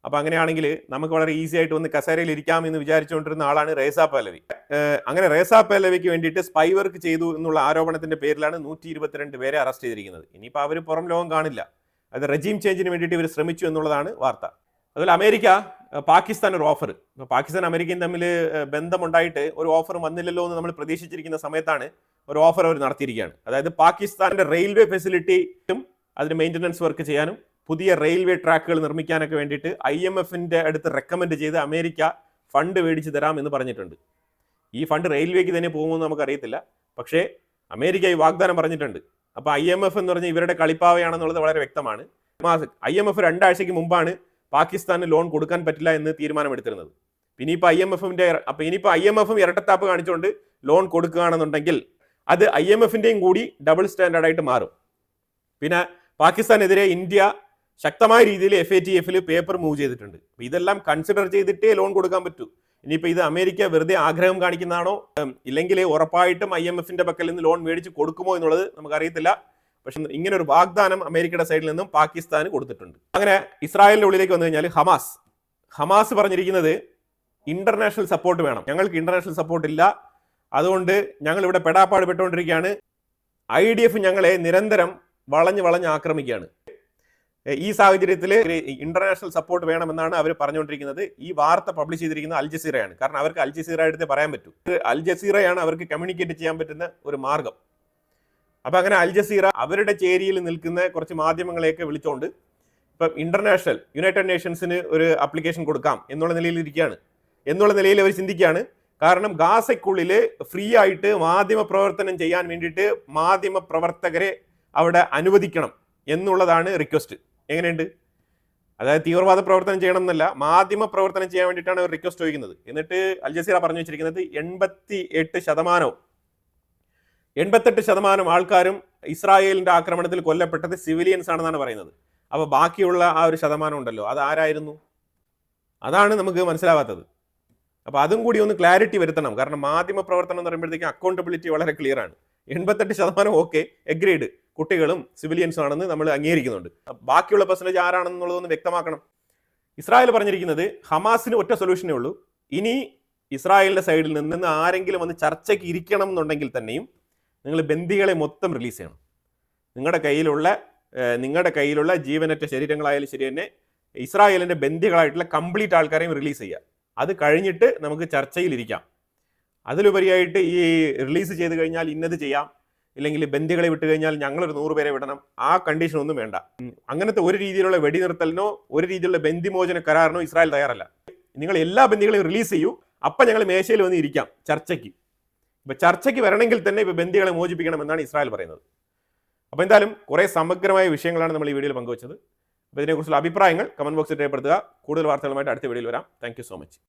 അപ്പോൾ അങ്ങനെയാണെങ്കിൽ നമുക്ക് വളരെ ഈസി ആയിട്ട് വന്ന് കസേരയിൽ ഇരിക്കാം എന്ന് വിചാരിച്ചുകൊണ്ടിരുന്ന ആളാണ് റേസ പേലവി. അങ്ങനെ റേസ പേലവിക്ക് വേണ്ടിയിട്ട് സ്പൈ വർക്ക് ചെയ്തു എന്നുള്ള ആരോപണത്തിന്റെ പേരിലാണ് നൂറ്റി ഇരുപത്തിരണ്ട് പേരെ അറസ്റ്റ് ചെയ്തിരിക്കുന്നത്. ഇനിയിപ്പോൾ അവർ പുറം ലോകം കാണില്ല. അത് റെജീം ചേഞ്ചിന് വേണ്ടിയിട്ട് ഇവർ ശ്രമിച്ചു എന്നുള്ളതാണ് വാർത്ത. അതുപോലെ അമേരിക്ക പാകിസ്ഥാൻ ഒരു ഓഫർ പാകിസ്ഥാൻ അമേരിക്കയും തമ്മിൽ ബന്ധമുണ്ടായിട്ട് ഒരു ഓഫർ വന്നില്ലല്ലോ എന്ന് നമ്മൾ പ്രതീക്ഷിച്ചിരിക്കുന്ന സമയത്താണ് ഒരു ഓഫർ അവർ നടത്തിയിരിക്കുകയാണ്. അതായത് പാകിസ്ഥാന്റെ റെയിൽവേ ഫെസിലിറ്റിയും അതിന് മെയിന്റനൻസ് വർക്ക് ചെയ്യാനും പുതിയ റെയിൽവേ ട്രാക്കുകൾ നിർമ്മിക്കാനൊക്കെ വേണ്ടിയിട്ട് ഐ എം എഫിന്റെ അടുത്ത് റെക്കമെൻഡ് ചെയ്ത് അമേരിക്ക ഫണ്ട് മേടിച്ച് തരാം എന്ന് പറഞ്ഞിട്ടുണ്ട്. ഈ ഫണ്ട് റെയിൽവേക്ക് തന്നെ പോകുമെന്ന് നമുക്കറിയത്തില്ല. പക്ഷേ അമേരിക്ക ഈ വാഗ്ദാനം പറഞ്ഞിട്ടുണ്ട്. അപ്പോൾ ഐ എം എഫ് എന്ന് പറഞ്ഞാൽ ഇവരുടെ കളിപ്പാവയാണെന്നുള്ളത് വളരെ വ്യക്തമാണ്. ഐ എം എഫ് രണ്ടാഴ്ചയ്ക്ക് മുമ്പാണ് പാകിസ്ഥാന് ലോൺ കൊടുക്കാൻ പറ്റില്ല എന്ന് തീരുമാനമെടുത്തിരുന്നത്. പിന്നെ ഇപ്പോൾ ഐ എം എഫിന്റെ അപ്പോൾ ഇനിയിപ്പോൾ ഐ എം എഫും ഇരട്ടത്താപ്പ് കാണിച്ചുകൊണ്ട് ലോൺ കൊടുക്കുകയാണെന്നുണ്ടെങ്കിൽ അത് ഐ എം എഫിന്റെയും കൂടി ഡബിൾ സ്റ്റാൻഡേർഡായിട്ട് മാറും. പിന്നെ പാകിസ്ഥാനെതിരെ ഇന്ത്യ ശക്തമായ രീതിയിൽ എഫ് എ ടി എഫിൽ പേപ്പർ മൂവ് ചെയ്തിട്ടുണ്ട്. അപ്പോൾ ഇതെല്ലാം കൺസിഡർ ചെയ്തിട്ടേ ലോൺ കൊടുക്കാൻ പറ്റൂ. ഇനിയിപ്പോൾ ഇത് അമേരിക്ക വെറുതെ ആഗ്രഹം കാണിക്കുന്നതാണോ? ഇല്ലെങ്കിൽ ഉറപ്പായിട്ടും ഐ എം എഫിന്റെ പക്കൽ നിന്ന് ലോൺ മേടിച്ച് കൊടുക്കുമോ എന്നുള്ളത് നമുക്കറിയത്തില്ല. പക്ഷെ ഇങ്ങനെ ഒരു വാഗ്ദാനം അമേരിക്കയുടെ സൈഡിൽ നിന്നും പാകിസ്ഥാന് കൊടുത്തിട്ടുണ്ട്. അങ്ങനെ ഇസ്രായേലിന്റെ ഉള്ളിലേക്ക് വന്നു കഴിഞ്ഞാൽ ഹമാസ്. ഹമാസ് പറഞ്ഞിരിക്കുന്നത് ഇന്റർനാഷണൽ സപ്പോർട്ട് വേണം. ഞങ്ങൾക്ക് ഇന്റർനാഷണൽ സപ്പോർട്ട് ഇല്ല. അതുകൊണ്ട് ഞങ്ങൾ ഇവിടെ പെടാപ്പാട് പെട്ടുകൊണ്ടിരിക്കുകയാണ് ഐ ഡി എഫ് ഞങ്ങളെ നിരന്തരം വളഞ്ഞ് വളഞ്ഞ് ആക്രമിക്കുകയാണ്. ഈ സാഹചര്യത്തിൽ ഇന്റർനാഷണൽ സപ്പോർട്ട് വേണമെന്നാണ് അവർ പറഞ്ഞുകൊണ്ടിരിക്കുന്നത്. ഈ വാർത്ത പബ്ലിഷ് ചെയ്തിരിക്കുന്നത് അൽ ജസീറയാണ് കാരണം അവർക്ക് അൽ ജസീറ എടുത്ത് പറയാൻ പറ്റൂ. അൽ ജസീറയാണ് അവർക്ക് കമ്മ്യൂണിക്കേറ്റ് ചെയ്യാൻ പറ്റുന്ന ഒരു മാർഗം. അപ്പൊ അങ്ങനെ അൽ ജസീറ അവരുടെ ചേരിയിൽ നിൽക്കുന്ന കുറച്ച് മാധ്യമങ്ങളെയൊക്കെ വിളിച്ചുകൊണ്ട് ഇപ്പം ഇന്റർനാഷണൽ യുണൈറ്റഡ് നേഷൻസിന് ഒരു അപ്ലിക്കേഷൻ കൊടുക്കാം എന്നുള്ള നിലയിൽ ഇരിക്കുകയാണ്. എന്നുള്ള നിലയിൽ അവർ ചിന്തിക്കുകയാണ്. കാരണം ഗാസയ്ക്കുള്ളിൽ ഫ്രീ ആയിട്ട് മാധ്യമ പ്രവർത്തനം ചെയ്യാൻ വേണ്ടിയിട്ട് മാധ്യമ പ്രവർത്തകരെ അവിടെ അനുവദിക്കണം എന്നുള്ളതാണ് റിക്വസ്റ്റ് എങ്ങനെയുണ്ട്? അതായത് തീവ്രവാദ പ്രവർത്തനം ചെയ്യണം എന്നല്ല മാധ്യമ പ്രവർത്തനം ചെയ്യാൻ വേണ്ടിയിട്ടാണ് അവർ റിക്വസ്റ്റ് ചോദിക്കുന്നത്. എന്നിട്ട് അൽ ജസീറ പറഞ്ഞു വെച്ചിരിക്കുന്നത് എൺപത്തി എട്ട് ശതമാനവും എൺപത്തെട്ട് ശതമാനം ആൾക്കാരും ഇസ്രായേലിന്റെ ആക്രമണത്തിൽ കൊല്ലപ്പെട്ടത് സിവിലിയൻസ് ആണെന്നാണ് പറയുന്നത്. അപ്പോൾ ബാക്കിയുള്ള ആ ഒരു ശതമാനം ഉണ്ടല്ലോ. അത് ആരായിരുന്നു? അതാണ് നമുക്ക് മനസ്സിലാവാത്തത്. അപ്പോൾ അതും കൂടി ഒന്ന് ക്ലാരിറ്റി വരുത്തണം. കാരണം മാധ്യമ പ്രവർത്തനം എന്ന് പറയുമ്പോഴത്തേക്കും അക്കൗണ്ടബിലിറ്റി വളരെ ക്ലിയർ ആണ്. എൺപത്തെട്ട് ശതമാനം ഓക്കെ എഗ്രീഡ് കുട്ടികളും സിവിലിയൻസും ആണെന്ന് നമ്മൾ അംഗീകരിക്കുന്നുണ്ട്. ബാക്കിയുള്ള പെർസെന്റേജ് ആരാണെന്നുള്ളതൊന്ന് വ്യക്തമാക്കണം. ഇസ്രായേൽ പറഞ്ഞിരിക്കുന്നത് ഹമാസിന് ഒറ്റ സൊല്യൂഷനേ ഉള്ളൂ. ഇനി ഇസ്രായേലിന്റെ സൈഡിൽ നിന്ന് ആരെങ്കിലും വന്ന് ചർച്ചയ്ക്ക് ഇരിക്കണം എന്നുണ്ടെങ്കിൽ തന്നെയും നിങ്ങൾ ബന്ദികളെ മൊത്തം റിലീസ് ചെയ്യണം. നിങ്ങളുടെ കയ്യിലുള്ള നിങ്ങളുടെ കയ്യിലുള്ള ജീവനറ്റ ശരീരങ്ങളായാലും ശരി തന്നെ ഇസ്രായേലിന്റെ ബന്ദികളായിട്ടുള്ള കംപ്ലീറ്റ് ആൾക്കാരെയും റിലീസ് ചെയ്യുക. അത് കഴിഞ്ഞിട്ട് നമുക്ക് ചർച്ചയിലിരിക്കാം. അതിലുപരിയായിട്ട് ഈ റിലീസ് ചെയ്ത് കഴിഞ്ഞാൽ ഇന്നത് ചെയ്യാം. ഇല്ലെങ്കിൽ ബന്ദികളെ വിട്ട് കഴിഞ്ഞാൽ ഞങ്ങളൊരു നൂറ് പേരെ വിടണം. ആ കണ്ടീഷൻ ഒന്നും വേണ്ട. അങ്ങനത്തെ ഒരു രീതിയിലുള്ള വെടിനിർത്തലിനോ ഒരു രീതിയിലുള്ള ബന്ധിമോചന കരാറിനോ ഇസ്രായേൽ തയ്യാറല്ല. നിങ്ങൾ എല്ലാ ബന്ദികളെയും റിലീസ് ചെയ്യൂ. അപ്പം ഞങ്ങൾ മേശയിൽ വന്ന് ഇരിക്കാം ചർച്ചയ്ക്ക്. ഇപ്പൊ ചർച്ചയ്ക്ക് വരണമെങ്കിൽ തന്നെ ഇപ്പൊ ബന്ദികളെ മോചിപ്പിക്കണം എന്നാണ് ഇസ്രായേൽ പറയുന്നത്. അപ്പോൾ എന്തായാലും കുറേ സമഗ്രമായ വിഷയങ്ങളാണ് നമ്മൾ ഈ വീഡിയോയിൽ പങ്കുവച്ചത്. അപ്പോൾ ഇതിനെക്കുറിച്ചുള്ള അഭിപ്രായങ്ങൾ കമന്റ് ബോക്സിൽ രേഖപ്പെടുത്തുക. കൂടുതൽ വാർത്തകളുമായിട്ട് അടുത്ത വീഡിയോയിൽ വരാം. Thank so much